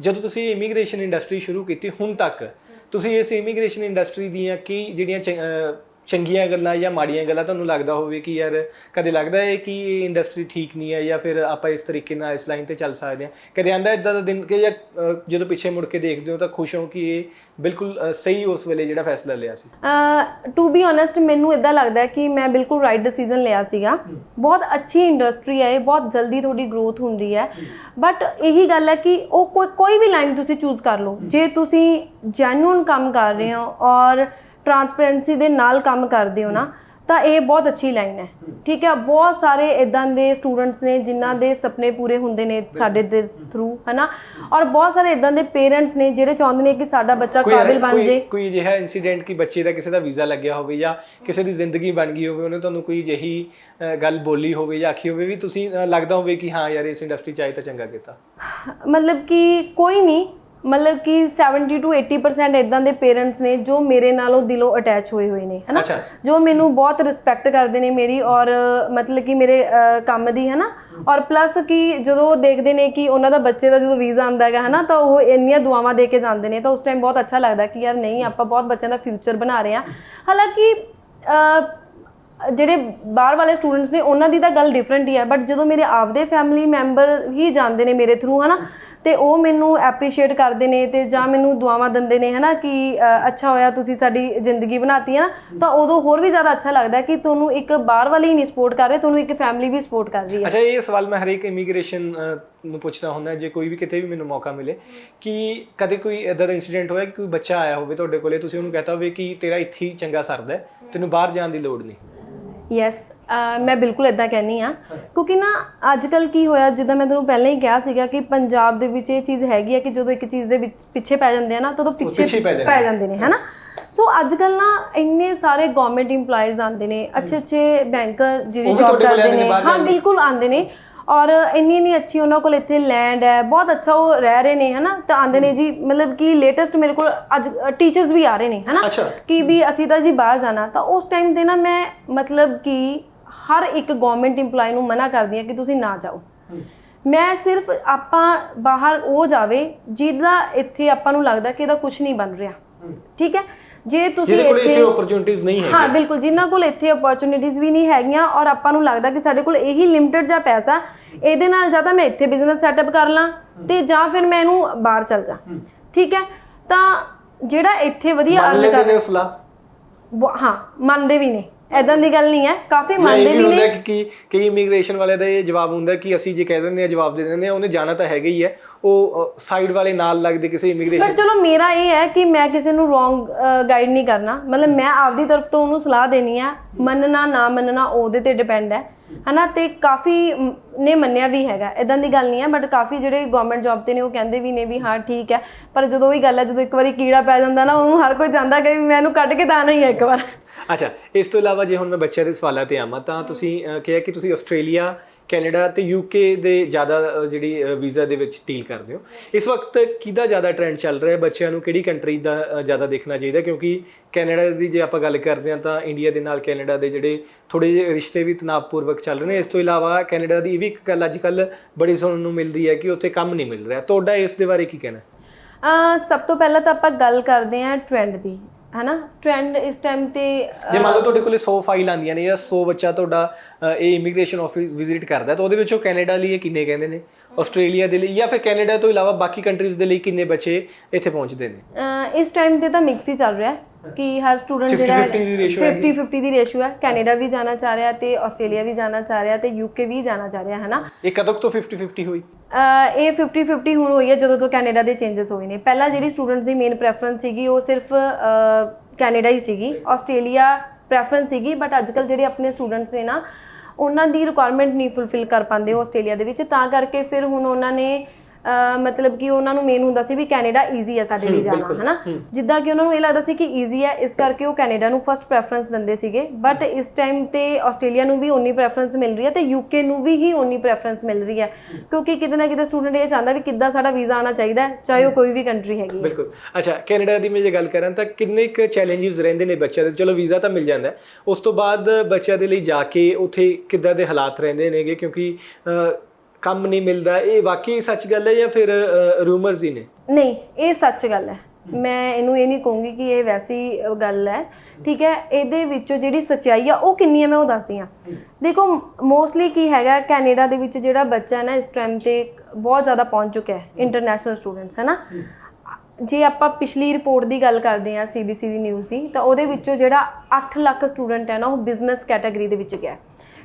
ਜਦੋਂ ਤੁਸੀਂ ਇਮੀਗ੍ਰੇਸ਼ਨ ਇੰਡਸਟਰੀ ਸ਼ੁਰੂ ਕੀਤੀ ਹੁਣ ਤੱਕ ਤੁਸੀਂ ਇਸ ਇਮੀਗ੍ਰੇਸ਼ਨ ਇੰਡਸਟਰੀ ਦੀਆਂ ਕੀ ਜਿਹੜੀਆਂ ਚੰ- ਚੰਗੀਆਂ ਗੱਲਾਂ ਜਾਂ ਮਾੜੀਆਂ ਗੱਲਾਂ ਤੁਹਾਨੂੰ ਲੱਗਦਾ ਹੋਵੇ ਕਿ ਯਾਰ ਕਦੇ ਲੱਗਦਾ ਹੈ ਕਿ ਇਹ ਇੰਡਸਟਰੀ ਠੀਕ ਨਹੀਂ ਹੈ ਜਾਂ ਫਿਰ ਆਪਾਂ ਇਸ ਤਰੀਕੇ ਨਾਲ ਇਸ ਲਾਈਨ ਤੇ ਚੱਲ ਸਕਦੇ ਹਾਂ? ਕਦੇ ਆਂਦਾ ਇਦਾਂ ਦਾ ਦਿਨ ਕਿ ਜਾਂ ਜਦੋਂ ਪਿੱਛੇ ਮੁੜ ਕੇ ਦੇਖਦੇ ਹੋ ਤਾਂ ਖੁਸ਼ ਹੋ ਕਿ ਇਹ ਬਿਲਕੁਲ ਸਹੀ ਉਸ ਵੇਲੇ ਜਿਹੜਾ ਫੈਸਲਾ ਲਿਆ ਸੀ? ਟੂ ਬੀ ਓਨੈਸਟ ਮੈਨੂੰ ਇਦਾਂ ਲੱਗਦਾ ਹੈ ਕਿ ਮੈਂ ਬਿਲਕੁਲ ਰਾਈਟ ਡਿਸੀਜਨ ਲਿਆ ਸੀਗਾ। ਬਹੁਤ ਅੱਛੀ ਇੰਡਸਟਰੀ ਹੈ ਇਹ ਬਹੁਤ ਜਲਦੀ ਤੁਹਾਡੀ ਗਰੋਥ ਹੁੰਦੀ ਹੈ। ਬਟ ਇਹੀ ਗੱਲ ਹੈ ਕਿ ਉਹ ਕੋਈ ਕੋਈ ਵੀ ਲਾਈਨ ਤੁਸੀਂ ਚੂਜ਼ ਕਰ ਲਓ। ਜੇ ਤੁਸੀਂ ਜੈਨੂਇਨ ਕੰਮ ਕਰ ਰਹੇ ਹੋ ਔਰ ਟਰਾਂਸਪੇਰੈਂਸੀ ਦੇ ਨਾਲ ਕੰਮ ਕਰਦੇ ਹੋ ਨਾ ਤਾਂ ਇਹ ਬਹੁਤ ਅੱਛੀ ਲਾਈਨ ਹੈ। ਠੀਕ ਹੈ ਬਹੁਤ ਸਾਰੇ ਇਦਾਂ ਦੇ ਸਟੂਡੈਂਟਸ ਨੇ ਜਿਨ੍ਹਾਂ ਦੇ ਸੁਪਨੇ ਪੂਰੇ ਹੁੰਦੇ ਨੇ ਸਾਡੇ ਦੇ ਥਰੂ ਹਨਾ? ਔਰ ਬਹੁਤ ਸਾਰੇ ਇਦਾਂ ਦੇ ਪੇਰੈਂਟਸ ਨੇ ਜਿਹੜੇ ਚਾਹੁੰਦੇ ਨੇ ਕਿ ਸਾਡਾ ਬੱਚਾ ਕਾਬਿਲ ਬਣ ਜੇ। ਕੋਈ ਅਜਿਹਾ ਇਨਸੀਡੈਂਟ ਕਿ ਬੱਚੇ ਦਾ ਕਿਸੇ ਦਾ ਵੀਜ਼ਾ ਲੱਗਿਆ ਹੋਵੇ ਜਾਂ ਕਿਸੇ ਦੀ ਜ਼ਿੰਦਗੀ ਬਣ ਗਈ ਹੋਵੇ ਉਹਨੇ ਤੁਹਾਨੂੰ ਕੋਈ ਅਜਿਹੀ ਗੱਲ ਬੋਲੀ ਹੋਵੇ ਜਾਂ ਆਖੀ ਹੋਵੇ ਵੀ ਤੁਸੀਂ ਲੱਗਦਾ ਹੋਵੇ ਕਿ ਹਾਂ ਯਾਰ ਇਸ ਇੰਡਸਟਰੀ ਚ ਆਏ ਤਾਂ ਚੰਗਾ ਕੀਤਾ। ਮਤਲਬ ਕਿ ਕੋਈ ਨਹੀਂ ਮਤਲਬ ਕਿ 70 ਤੋਂ 80% ਇਦਾਂ ਦੇ ਪੇਰੈਂਟਸ ਨੇ ਜੋ ਮੇਰੇ ਨਾਲੋਂ ਦਿਲੋਂ ਅਟੈਚ ਹੋਏ ਹੋਏ ਨੇ ਹਨਾ। ਜੋ ਮੈਨੂੰ ਬਹੁਤ ਰਿਸਪੈਕਟ ਕਰਦੇ ਨੇ ਮੇਰੀ ਔਰ ਮਤਲਬ ਕਿ ਮੇਰੇ ਕੰਮ ਦੀ ਹਨਾ? ਔਰ ਪਲੱਸ ਕਿ ਜਦੋਂ ਉਹ ਦੇਖਦੇ ਨੇ ਕਿ ਉਹਨਾਂ ਦਾ ਬੱਚੇ ਦਾ ਜਦੋਂ ਵੀਜ਼ਾ ਆਂਦਾ ਹੈਗਾ ਹਨਾ ਤਾਂ ਉਹ ਇੰਨੀਆਂ ਦੁਆਵਾਂ ਦੇ ਕੇ ਜਾਂਦੇ ਨੇ ਤਾਂ ਉਸ ਟਾਈਮ ਬਹੁਤ ਅੱਛਾ ਲੱਗਦਾ ਕਿ ਯਾਰ ਨਹੀਂ ਆਪਾਂ ਬਹੁਤ ਬੱਚਿਆਂ ਦਾ ਫਿਊਚਰ ਬਣਾ ਰਹੇ ਹਾਂ। ਹਾਲਾਂਕਿ ਜਿਹੜੇ ਬਾਹਰ ਵਾਲੇ ਸਟੂਡੈਂਟਸ ਨੇ, ਉਹਨਾਂ ਦੀ ਤਾਂ ਗੱਲ ਡਿਫਰੈਂਟ ਹੀ ਹੈ। ਬਟ ਜਦੋਂ ਮੇਰੇ ਆਪਦੇ ਫੈਮਿਲੀ ਮੈਂਬਰ ਹੀ ਜਾਂਦੇ ਨੇ ਮੇਰੇ ਥਰੂ ਹਨਾ, ਤੇ ਉਹ ਮੈਨੂੰ ਐਪਰੀਸ਼ੀਏਟ ਕਰਦੇ ਨੇ ਤੇ ਜਾਂ ਮੈਨੂੰ ਦੁਆਵਾਂ ਦਿੰਦੇ ਨੇ, ਹਨਾ, ਕਿ ਅੱਛਾ ਹੋਇਆ ਤੁਸੀਂ ਸਾਡੀ ਜ਼ਿੰਦਗੀ ਬਣਾਤੀ ਹੈ ਨਾ ਤਾਂ ਉਦੋਂ ਹੋਰ ਵੀ ਜ਼ਿਆਦਾ ਅੱਛਾ ਲੱਗਦਾ ਕਿ ਤੁਹਾਨੂੰ ਇੱਕ ਬਾਹਰ ਵਾਲੀ ਹੀ ਨਹੀਂ ਸਪੋਰਟ ਕਰ ਰਹੇ, ਤੁਹਾਨੂੰ ਇੱਕ ਫੈਮਿਲੀ ਵੀ ਸਪੋਰਟ ਕਰ ਰਹੀ ਹੈ। ਅੱਛਾ, ਇਹ ਸਵਾਲ ਮੈਂ ਹਰੇਕ ਇਮੀਗ੍ਰੇਸ਼ਨ ਨੂੰ ਪੁੱਛਦਾ ਹੁੰਦਾ, ਜੇ ਕੋਈ ਵੀ ਕਿਤੇ ਵੀ ਮੈਨੂੰ ਮੌਕਾ ਮਿਲੇ, ਕਿ ਕਦੇ ਕੋਈ ਇਦਾਂ ਦਾ ਇਨਸੀਡੈਂਟ ਹੋਇਆ ਕਿ ਕੋਈ ਬੱਚਾ ਆਇਆ ਹੋਵੇ ਤੁਹਾਡੇ ਕੋਲੇ, ਤੁਸੀਂ ਉਹਨੂੰ ਕਹਤਾ ਹੋਵੇ ਕਿ ਤੇਰਾ ਇੱਥੇ ਹੀ ਚੰਗਾ ਸਰਦਾ ਹੈ, ਤੈਨੂੰ ਬਾਹਰ ਜਾਣ ਦੀ ਲੋੜ ਨਹੀਂ। ਯੈਸ ਮੈਂ ਬਿਲਕੁਲ ਇਦਾਂ ਕਹਿਨੀ ਆ ਕਿਉਂਕਿ ਨਾ ਅੱਜ ਕੱਲ ਕੀ ਹੋਇਆ ਜਿੱਦਾਂ ਮੈਂ ਤੁਹਾਨੂੰ ਪਹਿਲਾਂ ਹੀ ਕਿਹਾ ਸੀਗਾ ਕਿ ਪੰਜਾਬ ਦੇ ਵਿੱਚ ਇਹ ਚੀਜ਼ ਹੈਗੀ ਆ ਕਿ ਜਦੋਂ ਇੱਕ ਚੀਜ਼ ਦੇ ਵਿੱਚ ਪਿੱਛੇ ਪੈ ਜਾਂਦੇ ਆ ਨਾ ਤਾਂ ਉਹ ਪਿੱਛੇ ਪੈ ਜਾਂਦੇ ਨੇ। ਹੈਨਾ? ਸੋ ਅੱਜ ਕੱਲ ਨਾ ਇੰਨੇ ਸਾਰੇ ਗਵਰਨਮੈਂਟ EMPLOYEES ਆਉਂਦੇ ਨੇ ਅੱਛੇ ਅੱਛੇ ਬੈਂਕ ਜਿਹੜੇ ਜੌਬ ਕਰਦੇ ਨੇ ਹਾਂ? ਬਿਲਕੁਲ ਆਉਂਦੇ ਨੇ। ਔਰ ਇੰਨੀ ਇੰਨੀ ਅੱਛੀ ਉਹਨਾਂ ਕੋਲ ਇੱਥੇ ਲੈਂਡ ਹੈ ਬਹੁਤ ਅੱਛਾ ਉਹ ਰਹਿ ਰਹੇ ਨੇ ਹਨਾ? ਤਾਂ ਆਉਂਦੇ ਨੇ ਜੀ ਮਤਲਬ ਕਿ ਲੇਟੈਸਟ ਮੇਰੇ ਕੋਲ ਅੱਜ ਟੀਚਰਸ ਵੀ ਆ ਰਹੇ ਨੇ ਹਨਾ? ਅੱਛਾ। ਕਿ ਵੀ ਅਸੀਂ ਤਾਂ ਜੀ ਬਾਹਰ ਜਾਣਾ। ਤਾਂ ਉਸ ਟਾਈਮ ਤੇ ਨਾ ਮੈਂ ਮਤਲਬ ਕਿ ਹਰ ਇੱਕ ਗਵਰਨਮੈਂਟ EMPLOYE ਨੂੰ ਮਨਾ ਕਰਦੀ ਹਾਂ ਕਿ ਤੁਸੀਂ ਨਾ ਜਾਓ। ਮੈਂ ਸਿਰਫ ਆਪਾਂ ਬਾਹਰ ਉਹ ਜਾਵੇ ਜਿਹਦਾ ਇੱਥੇ ਆਪਾਂ ਨੂੰ ਲੱਗਦਾ ਕਿ ਇਹਦਾ ਕੁਝ ਨਹੀਂ ਬਣ ਰਿਹਾ। ਠੀਕ ਹੈ? ਜੇ ਤੁਸੀਂ ਜਿਹਦੇ ਕੋਲ ਇੱਥੇ ਓਪਰਚ्युनिटीज ਨਹੀਂ ਹੈ ਹਾਂ ਬਿਲਕੁਲ ਜਿਨ੍ਹਾਂ ਕੋਲ ਇੱਥੇ ਓਪਰਚ्युनिटीज ਵੀ ਨਹੀਂ ਹੈਗੀਆਂ ਔਰ ਆਪਾਂ ਨੂੰ ਲੱਗਦਾ ਕਿ ਸਾਡੇ ਕੋਲ ਇਹੀ ਲਿਮਟਿਡ ਜਾਂ ਪੈਸਾ ਇਹਦੇ ਨਾਲ ਜਾਂ ਤਾਂ ਮੈਂ ਇੱਥੇ ਬਿਜ਼ਨਸ ਸੈਟਅਪ ਕਰ ਲਾਂ ਤੇ ਜਾਂ ਫਿਰ ਮੈਂ ਇਹਨੂੰ ਬਾਹਰ ਚਲ ਜਾ। ਠੀਕ ਹੈ? ਤਾਂ ਜਿਹੜਾ ਇੱਥੇ ਵਧੀਆ ਅਰਨ ਕਰ ਨੇ ਸਲਾਹ ਹਾਂ ਮੰਨਦੇ ਵੀ ਨੇ। ਐਦਾਂ ਦੀ ਗੱਲ ਨਹੀਂ ਹੈ ਕਾਫੀ ਮੰਨਦੇ ਵੀ ਵੀ ਨੇ। ਕਿ ਕਈ ਇਮੀਗ੍ਰੇਸ਼ਨ ਵਾਲੇ ਦਾ ਇਹ ਜਵਾਬ ਹੁੰਦਾ ਕਿ ਅਸੀਂ ਜੇ ਕਹਿ ਦਿੰਦੇ ਆ ਜਵਾਬ ਦੇ ਦਿੰਦੇ ਆ ਉਹਨੇ ਜਾਣਾ ਤਾਂ ਹੈਗਾ ਹੀ ਹੈ। ਉਹ ਸਾਈਡ ਵਾਲੇ ਨਾਲ ਲੱਗਦੇ ਕਿਸੇ ਪਰ ਇਮੀਗ੍ਰੇਸ਼ਨ ਚਲੋ ਮੇਰਾ ਇਹ ਹੈ ਕਿ ਮੈਂ ਕਿਸੇ ਨੂੰ ਰੋਂਗ ਗਾਈਡ ਨਹੀਂ ਕਰਨਾ। ਮਤਲਬ ਮੈਂ ਆਪਦੀ ਤਰਫ ਤੋਂ ਉਹਨੂੰ ਸਲਾਹ ਦੇਣੀ ਆ ਮੰਨਣਾ ਨਾ ਮੰਨਣਾ ਉਹਦੇ ਤੇ ਡਿਪੈਂਡ ਹੈ। ਹਨਾ? ਤੇ ਕਾਫੀ ਨੇ ਮੰਨਿਆ ਵੀ ਹੈਗਾ। ਇਦਾਂ ਦੀ ਗੱਲ ਨਹੀਂ ਹੈ ਬਟ ਕਾਫੀ ਜਿਹੜੇ ਗਵਰਨਮੈਂਟ ਜੌਬ ਤੇ ਨੇ ਉਹ ਕਹਿੰਦੇ ਵੀ ਨੇ ਵੀ ਹਾਂ ਠੀਕ ਹੈ। ਪਰ ਜਦੋਂ ਉਹੀ ਗੱਲ ਹੈ ਜਦੋਂ ਇੱਕ ਵਾਰੀ ਕੀੜਾ ਪੈ ਜਾਂਦਾ ਨਾ ਉਹਨੂੰ ਹਰ ਕੋਈ ਜਾਂਦਾ ਕਿ ਵੀ ਮੈਂ ਇਹਨੂੰ ਕੱਢ ਕੇ ਤਾਂ ਹੀ ਹੈ ਇੱਕ ਵਾਰ। ਅੱਛਾ ਇਸ ਤੋਂ ਇਲਾਵਾ ਜੇ ਹੁਣ ਮੈਂ ਬੱਚਿਆਂ ਦੇ ਸਵਾਲਾਂ ਤੇ ਆਵਾਂ ਤਾਂ ਤੁਸੀਂ ਕਿਹਾ ਕਿ ਤੁਸੀਂ ਆਸਟ੍ਰੇਲੀਆ ਕੈਨੇਡਾ ਤੇ ਯੂਕੇ ਦੇ ਜ਼ਿਆਦਾ ਜਿਹੜੀ ਵੀਜ਼ਾ ਦੇ ਵਿੱਚ ਡੀਲ ਕਰਦੇ ਹੋ। ਇਸ ਵਕਤ ਕਿਹਦਾ ਜ਼ਿਆਦਾ ਟ੍ਰੈਂਡ ਚੱਲ ਰਿਹਾ ਹੈ? ਬੱਚਿਆਂ ਨੂੰ ਕਿਹੜੀ ਕੰਟਰੀ ਦਾ ਜ਼ਿਆਦਾ ਦੇਖਣਾ ਚਾਹੀਦਾ? ਕਿਉਂਕਿ ਕੈਨੇਡਾ ਦੀ ਜੇ ਆਪਾਂ ਗੱਲ ਕਰਦੇ ਹਾਂ ਤਾਂ ਇੰਡੀਆ ਦੇ ਨਾਲ ਕੈਨੇਡਾ ਦੇ ਜਿਹੜੇ ਥੋੜੇ ਜਿਹੇ ਰਿਸ਼ਤੇ ਵੀ ਤਣਾਅਪੂਰਵਕ ਚੱਲ ਰਹੇ ਨੇ। ਇਸ ਤੋਂ ਇਲਾਵਾ ਕੈਨੇਡਾ ਦੀ ਇਹ ਵੀ ਇੱਕ ਗੱਲ ਅੱਜ ਕੱਲ ਬੜੀ ਸੁਣਨ ਨੂੰ ਮਿਲਦੀ ਹੈ ਕਿ ਉੱਥੇ ਕੰਮ ਨਹੀਂ ਮਿਲ ਰਿਹਾ। ਤੁਹਾਡਾ ਇਸ ਦੇ ਬਾਰੇ ਕੀ ਕਹਿਣਾ ਸਭ ਤੋਂ ਪਹਿਲਾਂ ਤਾਂ ਆਪਾਂ ਗੱਲ ਕਰਦੇ ਹਾਂ ਟ੍ਰੈਂਡ ਦੀ। ਹਨਾ? ਟ੍ਰੈਂਡ ਇਸ ਟਾਈਮ ਤੇ ਜੇ ਮੰਨ ਲਓ ਤੁਹਾਡੇ ਕੋਲੇ 100 ਫਾਈਲ ਆਉਂਦੀਆਂ ਨੇ ਜਾਂ 100 ਬੱਚਾ ਤੁਹਾਡਾ ਇਹ ਇਮੀਗ੍ਰੇਸ਼ਨ ਆਫਿਸ ਵਿਜ਼ਿਟ ਕਰਦਾ ਤਾਂ ਉਹਦੇ ਵਿੱਚੋਂ ਕੈਨੇਡਾ ਲਈ ਇਹ ਕਿੰਨੇ ਕਹਿੰਦੇ ਨੇ? ਆਸਟ੍ਰੇਲੀਆ ਦੇ ਲਈ ਜਾਂ ਫਿਰ ਕੈਨੇਡਾ ਤੋਂ ਇਲਾਵਾ ਬਾਕੀ ਕੰਟਰੀਜ਼ ਦੇ ਲਈ ਕਿੰਨੇ ਬੱਚੇ ਇੱਥੇ ਪਹੁੰਚਦੇ ਨੇ? ਅਹ ਇਸ ਟਾਈਮ ਤੇ ਤਾਂ ਮਿਕਸ ਹੀ ਚੱਲ ਰਿਹਾ ਹੈ ਕਿ ਹਰ ਸਟੂਡੈਂਟ 50-50 ਜਿਹੜਾ ਦੀ ratio ਹੈ 50 50 ਦੀ ਰੇਸ਼ੋ ਹੈ। ਕੈਨੇਡਾ ਵੀ ਜਾਣਾ ਚਾਹ ਰਿਹਾ ਤੇ ਆਸਟ੍ਰੇਲੀਆ ਵੀ ਜਾਣਾ ਚਾਹ ਰਿਹਾ ਤੇ ਯੂਕੇ ਵੀ ਜਾਣਾ ਚਾਹ ਰਿਹਾ ਹੈ ਨਾ ਇਹ ਕਦੋਂ ਕੁ ਤੋਂ 50 50 ਹੋਈ? ਅਹ ਇਹ 50 50 ਹੁਣ ਹੋਈ ਹੈ ਜਦੋਂ ਤੋਂ ਕੈਨੇਡਾ ਦੇ ਚੇਂਜਸ ਹੋਏ ਨੇ। ਪਹਿਲਾਂ ਜਿਹੜੀ ਸਟੂਡੈਂਟਸ ਦੀ ਮੇਨ ਪ੍ਰੈਫਰੈਂਸ ਸੀਗੀ ਉਹ ਸਿਰਫ ਅਹ, ਕੈਨੇਡਾ ਹੀ ਸੀਗੀ। ਆਸਟ੍ਰੇਲੀਆ ਪ੍ਰੈਫਰੈਂਸ ਸੀਗੀ ਬਟ ਅੱਜਕੱਲ ਜਿਹੜੇ ਆਪਣੇ ਸਟੂਡੈਂਟਸ ਨੇ ਨਾ ਉਹਨਾਂ ਦੀ ਰਿਕੁਆਇਰਮੈਂਟ ਨਹੀਂ ਫੁੱਲਫਿਲ ਕਰ ਪਾਉਂਦੇ ਉਹ ਆਸਟ੍ਰੇਲੀਆ ਦੇ ਵਿੱਚ, ਤਾਂ ਕਰਕੇ ਫਿਰ ਹੁਣ ਉਹਨਾਂ ਨੇ ਮਤਲਬ ਕਿ ਉਹਨਾਂ ਨੂੰ ਮੇਨ ਹੁੰਦਾ ਸੀ ਵੀ ਕੈਨੇਡਾ ਈਜ਼ੀ ਹੈ ਸਾਡੇ ਲਈ ਜਾਣਾ ਹਨਾ? ਜਿੱਦਾਂ ਕਿ ਉਹਨਾਂ ਨੂੰ ਇਹ ਲੱਗਦਾ ਸੀ ਕਿ ਈਜ਼ੀ ਹੈ ਇਸ ਕਰਕੇ ਉਹ ਕੈਨੇਡਾ ਨੂੰ ਫਰਸਟ ਪ੍ਰੈਫਰੈਂਸ ਦਿੰਦੇ ਸੀਗੇ। ਬਟ ਇਸ ਟਾਈਮ ਤੇ ਆਸਟ੍ਰੇਲੀਆ ਨੂੰ ਵੀ ਓਨੀ ਪ੍ਰੈਫਰੈਂਸ ਮਿਲ ਰਹੀ ਹੈ ਤੇ ਯੂਕੇ ਨੂੰ ਵੀ ਹੀ ਓਨੀ ਪ੍ਰੈਫਰੈਂਸ ਮਿਲ ਰਹੀ ਹੈ। ਕਿਉਂਕਿ ਕਿਤੇ ਨਾ ਕਿਤੇ ਸਟੂਡੈਂਟ ਇਹ ਚਾਹੁੰਦਾ ਵੀ ਕਿੱਦਾਂ ਸਾਡਾ ਵੀਜ਼ਾ ਆਣਾ ਚਾਹੀਦਾ ਚਾਹੇ ਉਹ ਕੋਈ ਵੀ ਕੰਟਰੀ ਹੈਗੀ ਬਿਲਕੁਲ। ਅੱਛਾ ਕੈਨੇਡਾ ਦੀ ਮੈਂ ਜੇ ਗੱਲ ਕਰਾਂ ਤਾਂ ਕਿੰਨੇ ਕੁ ਚੈਲੰਜਸ ਰਹਿੰਦੇ ਨੇ ਬੱਚਿਆਂ ਦੇ? ਚਲੋ ਵੀਜ਼ਾ ਤਾਂ ਮਿਲ ਜਾਂਦਾ। ਉਸ ਤੋਂ ਬਾਅਦ ਬੱਚਿਆਂ ਦੇ ਲਈ ਜਾ ਕੇ ਉੱਥੇ ਕਿੱਦਾਂ ਦੇ ਹਾਲਾਤ ਰਹਿੰਦੇ ਨੇਗੇ? ਕਿਉਂਕਿ ਕੰਮ ਨਹੀਂ ਮਿਲਦਾ। ਇਹ ਵਾਕਈ ਸੱਚ ਗੱਲ ਹੈ ਜਾਂ ਫਿਰ ਰੂਮਰਸ ਹੀ ਨੇ? ਨਹੀਂ, ਇਹ ਸੱਚ ਗੱਲ ਹੈ। ਮੈਂ ਇਹਨੂੰ ਇਹ ਨਹੀਂ ਕਹੂੰਗੀ ਕਿ ਇਹ ਵੈਸੀ ਗੱਲ ਹੈ। ਠੀਕ ਹੈ? ਇਹਦੇ ਵਿੱਚੋਂ ਜਿਹੜੀ ਸੱਚਾਈ ਆ, ਉਹ ਕਿੰਨੀ ਹੈ ਮੈਂ ਉਹ ਦੱਸਦੀ ਆ ਦੇਖੋ ਮੋਸਟਲੀ ਕੀ ਹੈਗਾ, ਕੈਨੇਡਾ ਦੇ ਵਿੱਚ ਜਿਹੜਾ ਬੱਚਾ ਹੈ ਨਾ ਇਸ ਟਾਈਮ ਤੇ ਬਹੁਤ ਜ਼ਿਆਦਾ ਪਹੁੰਚ ਚੁੱਕਿਆ ਹੈ ਇੰਟਰਨੈਸ਼ਨਲ ਸਟੂਡੈਂਟਸ ਹੈ ਨਾ? ਜੇ ਆਪਾਂ ਪਿਛਲੀ ਰਿਪੋਰਟ ਦੀ ਗੱਲ ਕਰਦੇ ਹਾਂ CBC ਦੀ ਨਿਊਜ਼ ਦੀ, ਤਾਂ ਉਹਦੇ ਵਿੱਚੋਂ ਜਿਹੜਾ 8 ਲੱਖ ਸਟੂਡੈਂਟ ਹੈ ਨਾ, ਉਹ ਬਿਜ਼ਨਸ ਕੈਟਾਗਰੀ ਦੇ ਵਿੱਚ ਗਿਆ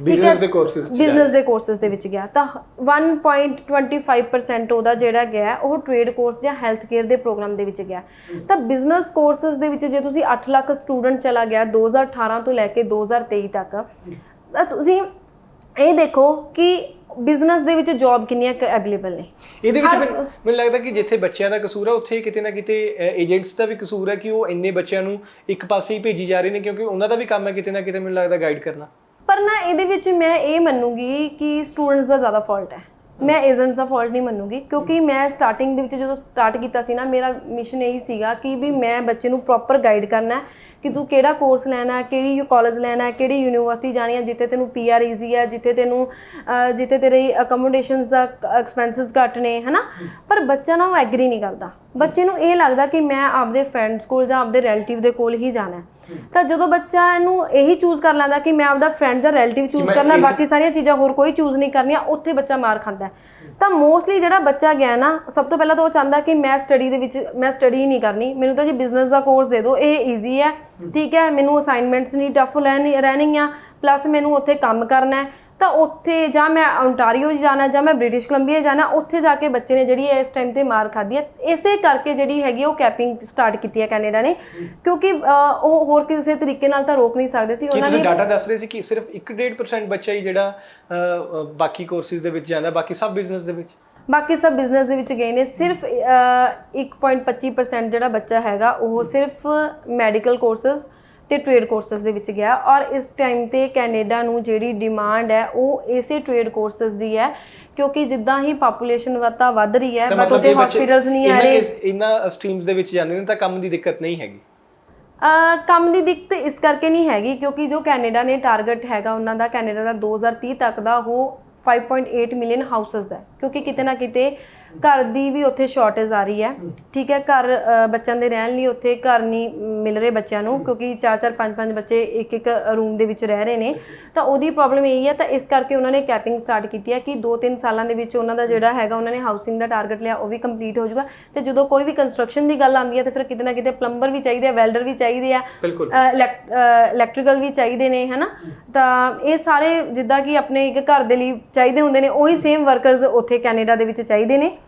ਬਿਜ਼ਨਸ ਦੇ ਕੋਰਸਸ ਬਿਜ਼ਨਸ ਦੇ ਕੋਰਸਸ ਦੇ ਵਿੱਚ ਗਿਆ। ਤਾਂ 1.25% ਉਹਦਾ ਜਿਹੜਾ ਗਿਆ ਉਹ ਟ੍ਰੇਡ ਕੋਰਸ ਜਾਂ ਹੈਲਥ ਕੇਅਰ ਦੇ ਪ੍ਰੋਗਰਾਮ ਦੇ ਵਿੱਚ ਗਿਆ। ਤਾਂ ਬਿਜ਼ਨਸ ਕੋਰਸਸ ਦੇ ਵਿੱਚ ਜੇ ਤੁਸੀਂ 8 ਲੱਖ ਸਟੂਡੈਂਟ ਚਲਾ ਗਿਆ 2018 ਤੋਂ ਲੈ ਕੇ 2023 ਤੱਕ ਤਾਂ ਤੁਸੀਂ ਇਹ ਦੇਖੋ ਕਿ ਬਿਜ਼ਨਸ ਦੇ ਵਿੱਚ ਜੌਬ ਕਿੰਨੀਆਂ ਅਵੇਲੇਬਲ ਨੇ। ਇਹਦੇ ਵਿੱਚ ਮੈਨੂੰ ਲੱਗਦਾ ਕਿ ਜਿੱਥੇ ਬੱਚਿਆਂ ਦਾ ਕਸੂਰ ਹੈ ਉੱਥੇ ਕਿਤੇ ਨਾ ਕਿਤੇ ਏਜੰਟਸ ਦਾ ਵੀ ਕਸੂਰ ਹੈ ਕਿ ਉਹ ਇੰਨੇ ਬੱਚਿਆਂ ਨੂੰ ਇੱਕ ਪਾਸੇ ਹੀ ਭੇਜੀ ਜਾ ਰਹੇ ਨੇ ਕਿਉਂਕਿ ਉਹਨਾਂ ਦਾ ਵੀ ਕੰਮ ਹੈ ਕਿਤੇ ਨਾ ਕਿਤੇ ਮੈਨੂੰ ਲੱਗਦਾ ਗਾਈਡ ਕਰਨਾ। ਪਰ ਨਾ ਇਹਦੇ ਵਿੱਚ ਮੈਂ ਇਹ ਮੰਨੂਗੀ ਕਿ ਸਟੂਡੈਂਟਸ ਦਾ ਜ਼ਿਆਦਾ ਫਾਲਟ ਹੈ। ਮੈਂ ਏਜੰਟਸ ਦਾ ਫਾਲਟ ਨਹੀਂ ਮੰਨੂਗੀ ਕਿਉਂਕਿ ਮੈਂ ਸਟਾਰਟਿੰਗ ਦੇ ਵਿੱਚ ਜਦੋਂ ਸਟਾਰਟ ਕੀਤਾ ਸੀ ਨਾ ਮੇਰਾ ਮਿਸ਼ਨ ਇਹੀ ਸੀਗਾ ਕਿ ਵੀ ਮੈਂ ਬੱਚੇ ਨੂੰ ਪ੍ਰੋਪਰ ਗਾਈਡ ਕਰਨਾ ਹੈ। ਕਿ ਤੂੰ ਕਿਹੜਾ ਕੋਰਸ ਲੈਣਾ ਹੈ ਕਿਹੜੀ ਕਾਲਜ ਲੈਣਾ ਹੈ ਕਿਹੜੀ ਯੂਨੀਵਰਸਿਟੀ ਜਾਣੀ ਹੈ ਜਿੱਥੇ ਤੈਨੂੰ ਪੀਆਰ ਈਜ਼ੀ ਹੈ ਜਿੱਥੇ ਤੈਨੂੰ ਜਿੱਥੇ ਤੇਰੇ ਅਕਮੋਡੇਸ਼ਨਸ ਦਾ ਐਕਸਪੈਂਸਸ ਘੱਟ ਨੇ ਹਨਾ? ਪਰ ਬੱਚਾ ਨਾ ਉਹ ਐਗਰੀ ਨਹੀਂ ਕਰਦਾ। ਬੱਚੇ ਨੂੰ ਇਹ ਲੱਗਦਾ ਕਿ ਮੈਂ ਆਪਦੇ ਫਰੈਂਡਸ ਕੋਲ ਜਾਂ ਆਪਦੇ ਰਿਲੇਟਿਵ ਦੇ ਕੋਲ ਹੀ ਜਾਣਾ ਤਾਂ ਜਦੋਂ ਬੱਚਾ ਇਹਨੂੰ ਇਹੀ ਚੂਜ਼ ਕਰ ਲੈਂਦਾ ਕਿ ਮੈਂ ਆਪਦਾ ਫਰੈਂਡ ਜਾਂ ਰਿਲੇਟਿਵ ਚੂਜ਼ ਕਰਨਾ ਬਾਕੀ ਸਾਰੀਆਂ ਚੀਜ਼ਾਂ ਹੋਰ ਕੋਈ ਚੂਜ਼ ਨਹੀਂ ਕਰਨੀਆਂ ਉੱਥੇ ਬੱਚਾ ਮਾਰ ਖਾਂਦਾ। ਤਾਂ ਮੋਸਟਲੀ ਜਿਹੜਾ ਬੱਚਾ ਗਿਆ ਨਾ ਸਭ ਤੋਂ ਪਹਿਲਾਂ ਤਾਂ ਉਹ ਚਾਹੁੰਦਾ ਕਿ ਮੈਂ ਸਟੱਡੀ ਦੇ ਵਿੱਚ ਮੈਂ ਸਟੱਡੀ ਨਹੀਂ ਕਰਨੀ। ਮੈਨੂੰ ਤਾਂ ਜੀ ਬਿਜ਼ਨਸ ਦਾ ਕੋਰਸ ਦੇ ਦਿਓ ਇਹ ਈਜ਼ੀ ਹੈ। ਠੀਕ ਹੈ ਮੈਨੂੰ ਅਸਾਈਨਮੈਂਟਸ ਨਹੀਂ ਟਫ ਰਹਿਣੀ ਰਹਿਣਗੀਆਂ ਪਲੱਸ ਮੈਨੂੰ ਉੱਥੇ ਕੰਮ ਕਰਨਾ ਹੈ। ਤਾਂ ਉੱਥੇ ਜਾਂ ਮੈਂ ਓਨਟਾਰੀਓ ਜਾਣਾ ਜਾਂ ਮੈਂ ਬ੍ਰਿਟਿਸ਼ ਕੋਲੰਬੀਆ ਜਾਣਾ ਉੱਥੇ ਜਾ ਕੇ ਬੱਚੇ ਨੇ ਜਿਹੜੀ ਇਸ ਟਾਈਮ ਤੇ ਮਾਰ ਖਾਧੀ ਹੈ। ਇਸੇ ਕਰਕੇ ਜਿਹੜੀ ਹੈਗੀ ਉਹ ਕੈਪਿੰਗ ਸਟਾਰਟ ਕੀਤੀ ਹੈ ਕੈਨੇਡਾ ਨੇ। ਕਿਉਂਕਿ ਉਹ ਹੋਰ ਕਿਸੇ ਤਰੀਕੇ ਨਾਲ ਤਾਂ ਰੋਕ ਨਹੀਂ ਸਕਦੇ ਸੀ। ਉਹਨਾਂ ਨੇ ਡਾਟਾ ਦੱਸ ਰਹੇ ਸੀ ਕਿ ਸਿਰਫ 1.5% ਬੱਚਾ ਹੀ ਜਿਹੜਾ ਬਾਕੀ ਕੋਰਸਿਸ ਦੇ ਵਿੱਚ ਜਾਂਦਾ ਬਾਕੀ ਸਭ ਬਿਜ਼ਨਸ ਦੇ ਵਿੱਚ? ਬਾਕੀ ਸਭ ਬਿਜ਼ਨਸ ਦੇ ਵਿੱਚ ਗਏ ਨੇ ਸਿਰਫ ਅਹ, 1.25% ਜਿਹੜਾ ਬੱਚਾ ਹੈਗਾ ਉਹ ਸਿਰਫ ਮੈਡੀਕਲ ਕੋਰਸਸ ਤੇ ਟ੍ਰੇਡ ਕੋਰਸਸ ਦੇ ਵਿੱਚ ਗਿਆ ਔਰ ਇਸ ਟਾਈਮ ਤੇ ਕੈਨੇਡਾ ਨੂੰ ਜਿਹੜੀ ਡਿਮਾਂਡ ਹੈ ਉਹ ਇਸੇ ਟ੍ਰੇਡ ਕੋਰਸਸ ਦੀ ਹੈ ਕਿਉਂਕਿ ਜਿੱਦਾਂ ਹੀ ਪਾਪੂਲੇਸ਼ਨ ਵਧਤਾ ਵੱਧ ਰਹੀ ਹੈ ਬਟ ਬੱਚੇ ਹਸਪੀਟਲਸ ਨਹੀਂ ਆ ਰਹੇ। ਇਹਨਾਂ ਸਟਰੀਮਸ ਦੇ ਵਿੱਚ ਜਾਂਦੇ ਨੇ ਤਾਂ ਕੰਮ ਦੀ ਦਿੱਕਤ ਨਹੀਂ ਹੈਗੀ। ਅ, ਕੰਮ ਦੀ ਦਿੱਕਤ ਇਸ ਕਰਕੇ ਨਹੀਂ ਹੈਗੀ ਕਿਉਂਕਿ ਜੋ ਕੈਨੇਡਾ ਨੇ ਟਾਰਗੇਟ ਹੈਗਾ ਉਹਨਾਂ ਦਾ ਕੈਨੇਡਾ ਦਾ 2030 ਤੱਕ ਦਾ ਉਹ 5.8 ਮਿਲੀਅਨ ਹਾਊਸਸ ਦਾ ਹੈ। ਕਿਉਂਕਿ ਕਿਤੇ ਨਾ ਕਿਤੇ ਘਰ ਦੀ ਵੀ ਉੱਥੇ ਸ਼ਾਰਟੇਜ ਆ ਰਹੀ ਹੈ। ਠੀਕ ਹੈ ਘਰ ਬੱਚਿਆਂ ਦੇ ਰਹਿਣ ਲਈ ਉੱਥੇ ਘਰ ਨਹੀਂ ਮਿਲ ਰਹੇ ਬੱਚਿਆਂ ਨੂੰ ਕਿਉਂਕਿ 4-4 5-5 ਬੱਚੇ ਇੱਕ ਇੱਕ ਰੂਮ ਦੇ ਵਿੱਚ ਰਹਿ ਰਹੇ ਨੇ। ਤਾਂ ਉਹਦੀ ਪ੍ਰੋਬਲਮ ਇਹ ਹੈ ਤਾਂ ਇਸ ਕਰਕੇ ਉਹਨਾਂ ਨੇ ਕੈਪਿੰਗ ਸਟਾਰਟ ਕੀਤੀ ਹੈ ਕਿ 2-3 ਸਾਲਾਂ ਦੇ ਵਿੱਚ ਉਹਨਾਂ ਦਾ ਜਿਹੜਾ ਹੈਗਾ ਉਹਨਾਂ ਨੇ ਹਾਊਸਿੰਗ ਦਾ ਟਾਰਗੇਟ ਲਿਆ ਉਹ ਵੀ ਕੰਪਲੀਟ ਹੋ ਜਾਊਗਾ। ਤੇ ਜਦੋਂ ਕੋਈ ਵੀ ਕੰਸਟਰਕਸ਼ਨ ਦੀ ਗੱਲ ਆਉਂਦੀ ਹੈ ਤਾਂ ਫਿਰ ਕਿਤੇ ਨਾ ਕਿਤੇ ਪਲੰਬਰ ਵੀ ਚਾਹੀਦੇ ਆ ਵੈਲਡਰ ਵੀ ਚਾਹੀਦੇ ਆ ਇਲੈਕਟ੍ਰੀਕਲ ਵੀ ਚਾਹੀਦੇ ਨੇ ਹਨਾ? ਤਾਂ ਇਹ ਸਾਰੇ ਜਿੱਦਾਂ ਕਿ ਆਪਣੇ ਇੱਕ ਘਰ ਦੇ ਲਈ ਚਾਹੀਦੇ ਹੁੰਦੇ ਨੇ ਉਹੀ ਸੇਮ ਵਰਕਰਸ ਉੱਥੇ ਕੈਨੇਡਾ ਦੇ ਵਿੱਚ ਚਾਹੀਦੇ ਨੇ।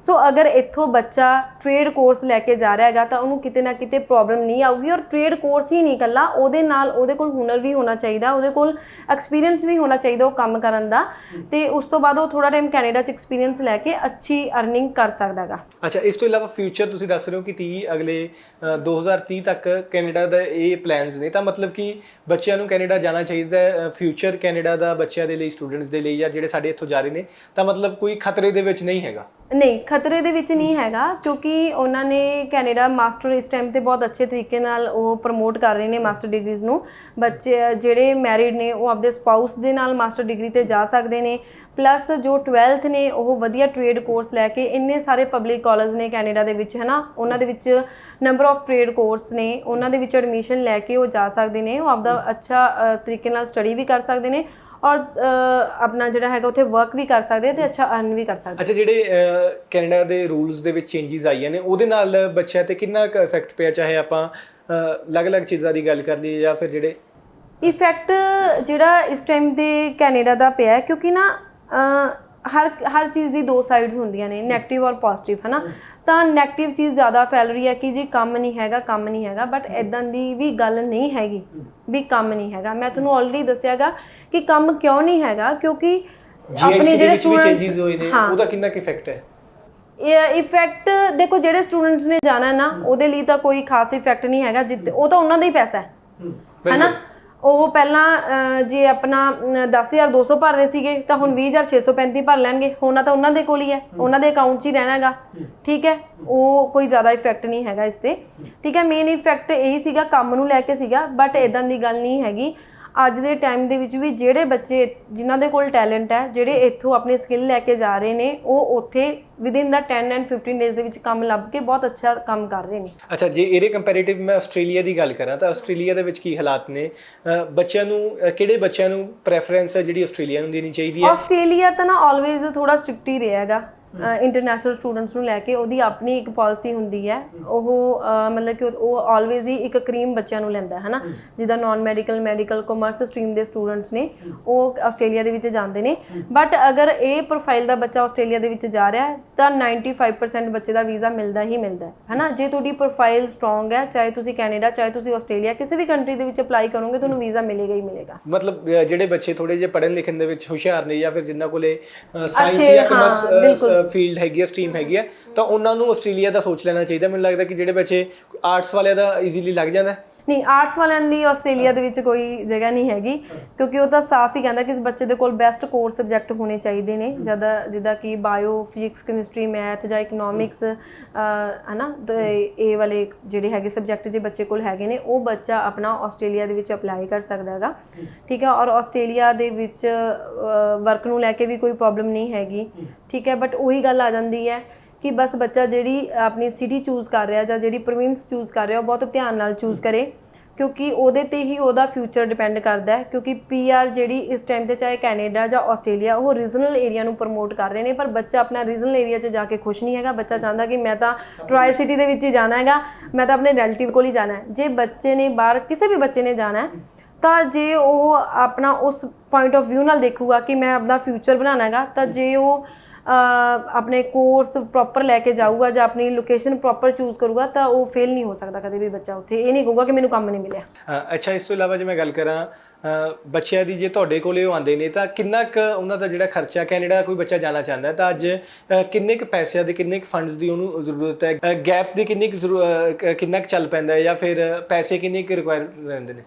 ਸੋ ਅਗਰ ਇੱਥੋਂ ਬੱਚਾ ਟ੍ਰੇਡ ਕੋਰਸ ਲੈ ਕੇ ਜਾ ਰਿਹਾ ਹੈਗਾ ਤਾਂ ਉਹਨੂੰ ਕਿਤੇ ਨਾ ਕਿਤੇ ਪ੍ਰੋਬਲਮ ਨਹੀਂ ਆਊਗੀ ਔਰ ਟ੍ਰੇਡ ਕੋਰਸ ਹੀ ਨਹੀਂ ਇਕੱਲਾ ਉਹਦੇ ਨਾਲ ਉਹਦੇ ਕੋਲ ਹੁਨਰ ਵੀ ਹੋਣਾ ਚਾਹੀਦਾ ਉਹਦੇ ਕੋਲ ਐਕਸਪੀਰੀਅੰਸ ਵੀ ਹੋਣਾ ਚਾਹੀਦਾ ਉਹ ਕੰਮ ਕਰਨ ਦਾ। ਤੇ ਉਸ ਤੋਂ ਬਾਅਦ ਉਹ ਥੋੜਾ ਟਾਈਮ ਕੈਨੇਡਾ 'ਚ ਐਕਸਪੀਰੀਅੰਸ ਲੈ ਕੇ ਅੱਛੀ ਅਰਨਿੰਗ ਕਰ ਸਕਦਾ ਹੈਗਾ। ਅੱਛਾ ਇਸ ਤੋਂ ਇਲਾਵਾ ਫਿਊਚਰ ਤੁਸੀਂ ਦੱਸ ਰਹੇ ਹੋ ਕਿ 30 ਅਗਲੇ ਅ, 2030 ਤੱਕ ਕੈਨੇਡਾ ਦਾ ਇਹ ਪਲਾਨਸ ਨੇ। ਤਾਂ ਮਤਲਬ ਕਿ ਬੱਚਿਆਂ ਨੂੰ ਕੈਨੇਡਾ ਜਾਣਾ ਚਾਹੀਦਾ ਹੈ ਫਿਊਚਰ ਕੈਨੇਡਾ ਦਾ ਬੱਚਿਆਂ ਦੇ ਲਈ ਸਟੂਡੈਂਟਸ ਦੇ ਲਈ ਜਾਂ ਜਿਹੜੇ ਸਾਡੇ ਇੱਥੋਂ ਜਾ ਰਹੇ ਨੇ ਤਾਂ ਮਤਲਬ ਕੋਈ ਖਤਰੇ ਦੇ ਵਿੱਚ ਨਹੀਂ ਹੈਗਾ। ਨਹੀਂ ਖਤਰੇ ਦੇ ਵਿੱਚ ਨਹੀਂ ਹੈਗਾ, ਕਿਉਂਕਿ ਉਹਨਾਂ ਨੇ ਕੈਨੇਡਾ ਮਾਸਟਰ ਇਸ ਟਾਈਮ ਤੇ ਬਹੁਤ ਅੱਛੇ ਤਰੀਕੇ ਨਾਲ ਉਹ ਪ੍ਰਮੋਟ ਕਰ ਰਹੇ ਨੇ ਮਾਸਟਰ ਡਿਗਰੀਜ਼ ਨੂੰ। ਬੱਚੇ, ਜਿਹੜੇ ਮੈਰਿਡ ਨੇ, ਉਹ ਆਪਦੇ ਸਪਾਊਸ ਦੇ ਨਾਲ ਮਾਸਟਰ ਡਿਗਰੀ ਤੇ ਜਾ ਸਕਦੇ ਨੇ। ਪਲੱਸ ਜੋ 12th ਨੇ, ਉਹ ਵਧੀਆ ਟ੍ਰੇਡ ਕੋਰਸ ਲੈ ਕੇ ਇੰਨੇ ਸਾਰੇ ਪਬਲਿਕ ਕਾਲਜ ਨੇ ਕੈਨੇਡਾ ਦੇ ਵਿੱਚ, ਹਨਾ? ਉਹਨਾਂ ਦੇ ਵਿੱਚ ਨੰਬਰ ਆਫ ਟ੍ਰੇਡ ਕੋਰਸ ਨੇ, ਉਹਨਾਂ ਦੇ ਵਿੱਚ ਐਡਮਿਸ਼ਨ ਲੈ ਕੇ ਉਹ ਜਾ ਸਕਦੇ ਨੇ। ਉਹ ਆਪਦਾ ਅੱਛਾ ਤਰੀਕੇ ਨਾਲ ਸਟੱਡੀ ਵੀ ਕਰ ਸਕਦੇ ਨੇ। ਔਰ ਆਪਣਾ ਜਿਹੜਾ ਹੈਗਾ ਉੱਥੇ ਵਰਕ ਵੀ ਕਰ ਸਕਦੇ ਆ ਤੇ ਅੱਛਾ ਅਰਨ ਵੀ ਕਰ ਸਕਦੇ ਅੱਛਾ ਜਿਹੜੇ ਕੈਨੇਡਾ ਦੇ ਰੂਲਸ ਦੇ ਵਿੱਚ ਚੇਂਜਸ ਆਈਆਂ ਨੇ ਉਹਦੇ ਨਾਲ ਬੱਚਿਆਂ ਤੇ ਕਿੰਨਾ ਕੁ ਇਫੈਕਟ ਪਿਆ? ਚਾਹੇ ਆਪਾਂ ਅਲੱਗ-ਅਲੱਗ ਚੀਜ਼ਾਂ ਦੀ ਗੱਲ ਕਰ ਲਈਏ ਜਾਂ ਫਿਰ ਜਿਹੜੇ ਇਫੈਕਟ ਜਿਹੜਾ ਇਸ ਟਾਈਮ ਤੇ ਕੈਨੇਡਾ ਦਾ ਪਿਆ ਕਿਉਂਕਿ ਨਾ ਹਰ ਹਰ ਚੀਜ਼ ਦੀ ਦੋ ਸਾਈਡਸ ਹੁੰਦੀਆਂ ਨੇ 네ਗੇਟਿਵ ਔਰ ਪੋਜ਼ਿਟਿਵ ਹਨਾ? ਤਾਂ 네ਗੇਟਿਵ ਚੀਜ਼ ਜ਼ਿਆਦਾ ਫੈਲ ਰਹੀ ਹੈ ਕਿ ਜੀ ਕੰਮ ਨਹੀਂ ਹੈਗਾ ਕੰਮ ਨਹੀਂ ਹੈਗਾ ਬਟ ਇਦਾਂ ਦੀ ਵੀ ਗੱਲ ਨਹੀਂ ਹੈਗੀ ਵੀ ਕੰਮ ਨਹੀਂ ਹੈਗਾ। ਮੈਂ ਤੁਹਾਨੂੰ ਆਲਰੇਡੀ ਦੱਸਿਆਗਾ ਕਿ ਕੰਮ ਕਿਉਂ ਨਹੀਂ ਹੈਗਾ ਕਿਉਂਕਿ ਆਪਣੇ ਜਿਹੜੇ ਸਟੂਡੈਂਟਸ ਹਾਂ। ਉਹਦਾ ਕਿੰਨਾ ਕੁ ਇਫੈਕਟ ਹੈ? ਇਫੈਕਟ ਦੇਖੋ ਜਿਹੜੇ ਸਟੂਡੈਂਟਸ ਨੇ ਜਾਣਾ ਨਾ ਉਹਦੇ ਲਈ ਤਾਂ ਕੋਈ ਖਾਸ ਇਫੈਕਟ ਨਹੀਂ ਹੈਗਾ ਉਹ ਤਾਂ ਉਹਨਾਂ ਦਾ ਹੀ ਪੈਸਾ ਹੈ। ਹੈਨਾ? ਉਹ ਪਹਿਲਾਂ ਜੇ ਆਪਣਾ ਅਮ, 10200 ਭਰ ਰਹੇ ਸੀਗੇ ਤਾਂ ਹੁਣ 20635 ਭਰ ਲੈਣਗੇ। ਹੋਣਾ ਤਾਂ ਉਹਨਾਂ ਦੇ ਕੋਲ ਹੀ ਹੈ। ਉਹਨਾਂ ਦੇ ਅਕਾਊਂਟ 'ਚ ਹੀ ਰਹਿਣਾ ਹੈਗਾ। ਠੀਕ ਹੈ? ਉਹ ਕੋਈ ਜ਼ਿਆਦਾ ਇਫੈਕਟ ਨਹੀਂ ਹੈਗਾ ਇਸ ਤੇ। ਠੀਕ ਹੈ? ਮੇਨ ਇਫੈਕਟ ਇਹੀ ਸੀਗਾ ਕੰਮ ਨੂੰ ਲੈ ਕੇ ਸੀਗਾ ਬਟ ਇਦਾਂ ਦੀ ਗੱਲ ਨਹੀਂ ਹੈਗੀ। ਅੱਜ ਦੇ ਟਾਈਮ ਦੇ ਵਿੱਚ ਵੀ ਜਿਹੜੇ ਬੱਚੇ ਜਿਨ੍ਹਾਂ ਦੇ ਕੋਲ ਟੈਲੈਂਟ ਹੈ ਜਿਹੜੇ ਇੱਥੋਂ ਆਪਣੀ ਸਕਿੱਲ ਲੈ ਕੇ ਜਾ ਰਹੇ ਨੇ ਉਹ ਉੱਥੇ ਵਿਦਿਨ ਦਾ 10 ਐਂਡ 15 ਡੇਜ਼ ਦੇ ਵਿੱਚ ਕੰਮ ਲੱਭ ਕੇ ਬਹੁਤ ਅੱਛਾ ਕੰਮ ਕਰ ਰਹੇ ਨੇ। ਅੱਛਾ ਜੇ ਇਹਦੇ ਕੰਪੈਰੀਟਿਵ ਮੈਂ ਆਸਟ੍ਰੇਲੀਆ ਦੀ ਗੱਲ ਕਰਾਂ ਤਾਂ ਆਸਟ੍ਰੇਲੀਆ ਦੇ ਵਿੱਚ ਕੀ ਹਾਲਾਤ ਨੇ? ਬੱਚਿਆਂ ਨੂੰ ਕਿਹੜੇ ਬੱਚਿਆਂ ਨੂੰ ਪ੍ਰੈਫਰੈਂਸ ਹੈ ਜਿਹੜੀ ਆਸਟ੍ਰੇਲੀਆ ਨੂੰ ਦੇਣੀ ਚਾਹੀਦੀ ਹੈ? ਆਸਟ੍ਰੇਲੀਆ ਤਾਂ ਨਾ ਆਲਵੇਜ਼ ਥੋੜਾ ਸਟ੍ਰਿਕਟ ਹੀ ਰਿਹਾ ਹੈਗਾ। ਇੰਟਰਨੈਸ਼ਨਲ ਸਟੂਡੈਂਟਸ ਨੂੰ ਲੈ ਕੇ ਉਹਦੀ ਆਪਣੀ ਇੱਕ ਪਾਲਿਸੀ ਹੁੰਦੀ ਹੈ। ਉਹ ਮਤਲਬ ਕਿ ਉਹ- ਆਲਵੇਜ਼ ਹੀ ਇੱਕ ਕਰੀਮ ਬੱਚਿਆਂ ਨੂੰ ਲੈਂਦਾ ਹੈ ਹਨਾ? ਜਿੱਦਾਂ non medical medical commerce stream ਦੇ ਸਟੂਡੈਂਟਸ ਨੇ ਉਹ ਆਸਟ੍ਰੇਲੀਆ ਦੇ ਵਿੱਚ ਜਾਂਦੇ ਨੇ। ਬਟ ਅਗਰ ਇਹ ਪ੍ਰੋਫਾਈਲ ਦਾ ਬੱਚਾ ਆਸਟ੍ਰੇਲੀਆ ਦੇ ਵਿੱਚ ਜਾ ਰਿਹਾ ਹੈ ਤਾਂ 95% ਬੱਚੇ ਦਾ ਵੀਜ਼ਾ ਮਿਲਦਾ ਹੀ ਮਿਲਦਾ ਹੈ ਹਨਾ? ਜੇ ਤੁਹਾਡੀ ਪ੍ਰੋਫਾਈਲ ਸਟਰੋਂਗ ਹੈ ਚਾਹੇ ਤੁਸੀਂ ਕੈਨੇਡਾ ਚਾਹੇ ਤੁਸੀਂ ਆਸਟ੍ਰੇਲੀਆ ਕਿਸੇ ਵੀ ਕੰਟਰੀ ਦੇ ਵਿੱਚ ਅਪਲਾਈ ਕਰੋਗੇ ਤੁਹਾਨੂੰ ਵੀਜ਼ਾ ਮਿਲੇਗਾ ਹੀ ਮਿਲੇਗਾ। ਮਤਲਬ ਜਿਹੜੇ ਬੱਚੇ ਥੋੜੇ ਜਿਹੇ ਪੜ੍ਹਨ ਲਿਖਣ ਦੇ ਵਿੱਚ ਹੁਸ਼ਿਆਰ ਨੇ ਜਾਂ ਫਿਰ ਜਿਨ੍ਹਾਂ ਕੋਲੇ ਸਾਇੰਸ ਜਾਂ ਕਮਰਸ ਬਿਲਕੁਲ। ਫੀਲਡ ਹੈਗੀ ਹੈ ਸਟਰੀਮ ਹੈਗੀ ਹੈ ਤਾਂ ਉਹਨਾਂ ਨੂੰ ਆਸਟ੍ਰੇਲੀਆ ਦਾ ਸੋਚ ਲੈਣਾ ਚਾਹੀਦਾ। ਮੈਨੂੰ ਲੱਗਦਾ ਕਿ ਜਿਹੜੇ ਬੱਚੇ ਆਰਟਸ ਵਾਲਿਆਂ ਦਾ ਈਜ਼ੀਲੀ ਲੱਗ ਜਾਂਦਾ। ਨਹੀਂ ਆਰਟਸ ਵਾਲਿਆਂ ਦੀ ਆਸਟ੍ਰੇਲੀਆ ਦੇ ਵਿੱਚ ਕੋਈ ਜਗ੍ਹਾ ਨਹੀਂ ਹੈਗੀ, ਕਿਉਂਕਿ ਉਹ ਤਾਂ ਸਾਫ਼ ਹੀ ਕਹਿੰਦਾ ਕਿ ਇਸ ਬੱਚੇ ਦੇ ਕੋਲ ਬੈਸਟ ਕੋਰ ਸਬਜੈਕਟ ਹੋਣੇ ਚਾਹੀਦੇ ਨੇ, ਜ਼ਿਆਦਾ, ਜਿੱਦਾਂ ਕਿ ਬਾਇਓ ਫਿਜ਼ਿਕਸ ਕੈਮਿਸਟਰੀ ਮੈਥ ਜਾਂ ਇਕਨੋਮਿਕਸ ਹਨਾ, ਤੇ ਇਹ ਵਾਲੇ ਜਿਹੜੇ ਹੈਗੇ ਸਬਜੈਕਟ ਜੇ ਬੱਚੇ ਕੋਲ ਹੈਗੇ ਨੇ, ਉਹ ਬੱਚਾ ਆਪਣਾ ਆਸਟ੍ਰੇਲੀਆ ਦੇ ਵਿੱਚ ਅਪਲਾਈ ਕਰ ਸਕਦਾ ਹੈਗਾ। ਠੀਕ ਹੈ, ਔਰ ਆਸਟ੍ਰੇਲੀਆ ਦੇ ਵਿੱਚ ਵਰਕ ਨੂੰ ਲੈ ਕੇ ਵੀ ਕੋਈ ਪ੍ਰੋਬਲਮ ਨਹੀਂ ਹੈਗੀ। ਠੀਕ ਹੈ ਬਟ ਉਹੀ ਗੱਲ ਆ ਜਾਂਦੀ ਹੈ ਕਿ ਬਸ ਬੱਚਾ ਜਿਹੜੀ ਆਪਣੀ ਸਿਟੀ ਚੂਜ਼ ਕਰ ਰਿਹਾ ਜਾਂ ਜਿਹੜੀ ਪ੍ਰੋਵਿੰਸ ਚੂਜ਼ ਕਰ ਰਿਹਾ, ਉਹ ਬਹੁਤ ਧਿਆਨ ਨਾਲ ਚੂਜ਼ ਕਰੇ, ਕਿਉਂਕਿ ਉਹਦੇ ਤੇ ਹੀ ਉਹਦਾ ਫਿਊਚਰ ਡਿਪੈਂਡ ਕਰਦਾ ਹੈ, ਕਿਉਂਕਿ ਪੀਆਰ ਜਿਹੜੀ ਇਸ ਟਾਈਮ ਤੇ ਚਾਹੇ ਕੈਨੇਡਾ ਜਾਂ ਆਸਟ੍ਰੇਲੀਆ, ਉਹ ਰੀਜਨਲ ਏਰੀਆ ਨੂੰ ਪ੍ਰਮੋਟ ਕਰ ਰਹੇ ਨੇ, ਪਰ ਬੱਚਾ ਆਪਣਾ ਰੀਜਨਲ ਏਰੀਆ 'ਚ ਜਾ ਕੇ ਖੁਸ਼ ਨਹੀਂ ਹੈਗਾ। ਬੱਚਾ ਚਾਹੁੰਦਾ ਕਿ ਮੈਂ ਤਾਂ ਟਰਾਈ ਸਿਟੀ ਦੇ ਵਿੱਚ ਹੀ ਜਾਣਾ ਹੈਗਾ, ਮੈਂ ਤਾਂ ਆਪਣੇ ਰਿਲੇਟਿਵ ਕੋਲ ਹੀ ਜਾਣਾ ਹੈ। ਜੇ ਬੱਚੇ ਨੇ ਬਾਹਰ, ਕਿਸੇ ਵੀ ਬੱਚੇ ਨੇ ਜਾਣਾ ਹੈ, ਤਾਂ ਜੇ ਉਹ ਆਪਣਾ ਉਸ ਪੁਆਇੰਟ ਆਫ View ਨਾਲ ਦੇਖੂਗਾ ਕਿ ਮੈਂ ਆਪਣਾ ਫਿਊਚਰ ਬਣਾਉਣਾ ਹੈਗਾ, ਤਾਂ ਜੇ ਉਹ ਆਪਣੇ ਕੋਰਸ ਪ੍ਰੋਪਰ ਲੈ ਕੇ ਜਾਊਗਾ ਜਾਂ ਆਪਣੀ ਲੋਕੇਸ਼ਨ ਪ੍ਰੋਪਰ ਚੂਜ਼ ਕਰੂਗਾ ਤਾਂ ਉਹ ਫੇਲ ਨਹੀਂ ਹੋ ਸਕਦਾ ਕਦੇ ਵੀ ਬੱਚਾ ਉੱਥੇ। ਇਹ ਨਹੀਂ ਕਹੂਗਾ ਕਿ ਮੈਨੂੰ ਕੰਮ ਨਹੀਂ ਮਿਲਿਆ। ਅ, ਅੱਛਾ ਇਸ ਤੋਂ ਇਲਾਵਾ ਜੇ ਮੈਂ ਗੱਲ ਕਰਾਂ ਬੱਚਿਆਂ ਦੀ ਜੇ ਤੁਹਾਡੇ ਕੋਲੇ ਉਹ ਆਉਂਦੇ ਨੇ ਤਾਂ ਕਿੰਨਾ ਕੁ ਉਹਨਾਂ ਦਾ ਜਿਹੜਾ ਖਰਚਾ ਕੈਨੇਡਾ ਕੋਈ ਬੱਚਾ ਜਾਣਾ ਚਾਹੁੰਦਾ ਤਾਂ ਅੱਜ ਕਿੰਨੇ ਕੁ ਪੈਸਿਆਂ ਦੇ ਕਿੰਨੇ ਕੁ ਫੰਡਸ ਦੀ ਉਹਨੂੰ ਜ਼ਰੂਰਤ ਹੈ? ਗੈਪ ਦੀ ਕਿੰਨੀ ਕੁ ਜ਼ਰੂ- ਕਿੰਨਾ ਕੁ ਚੱਲ ਪੈਂਦਾ ਹੈ ਜਾਂ ਫਿਰ ਪੈਸੇ ਕਿੰਨੇ ਕੁ ਰਿਕੁਆਇਰ ਰਹਿੰਦੇ ਨੇ?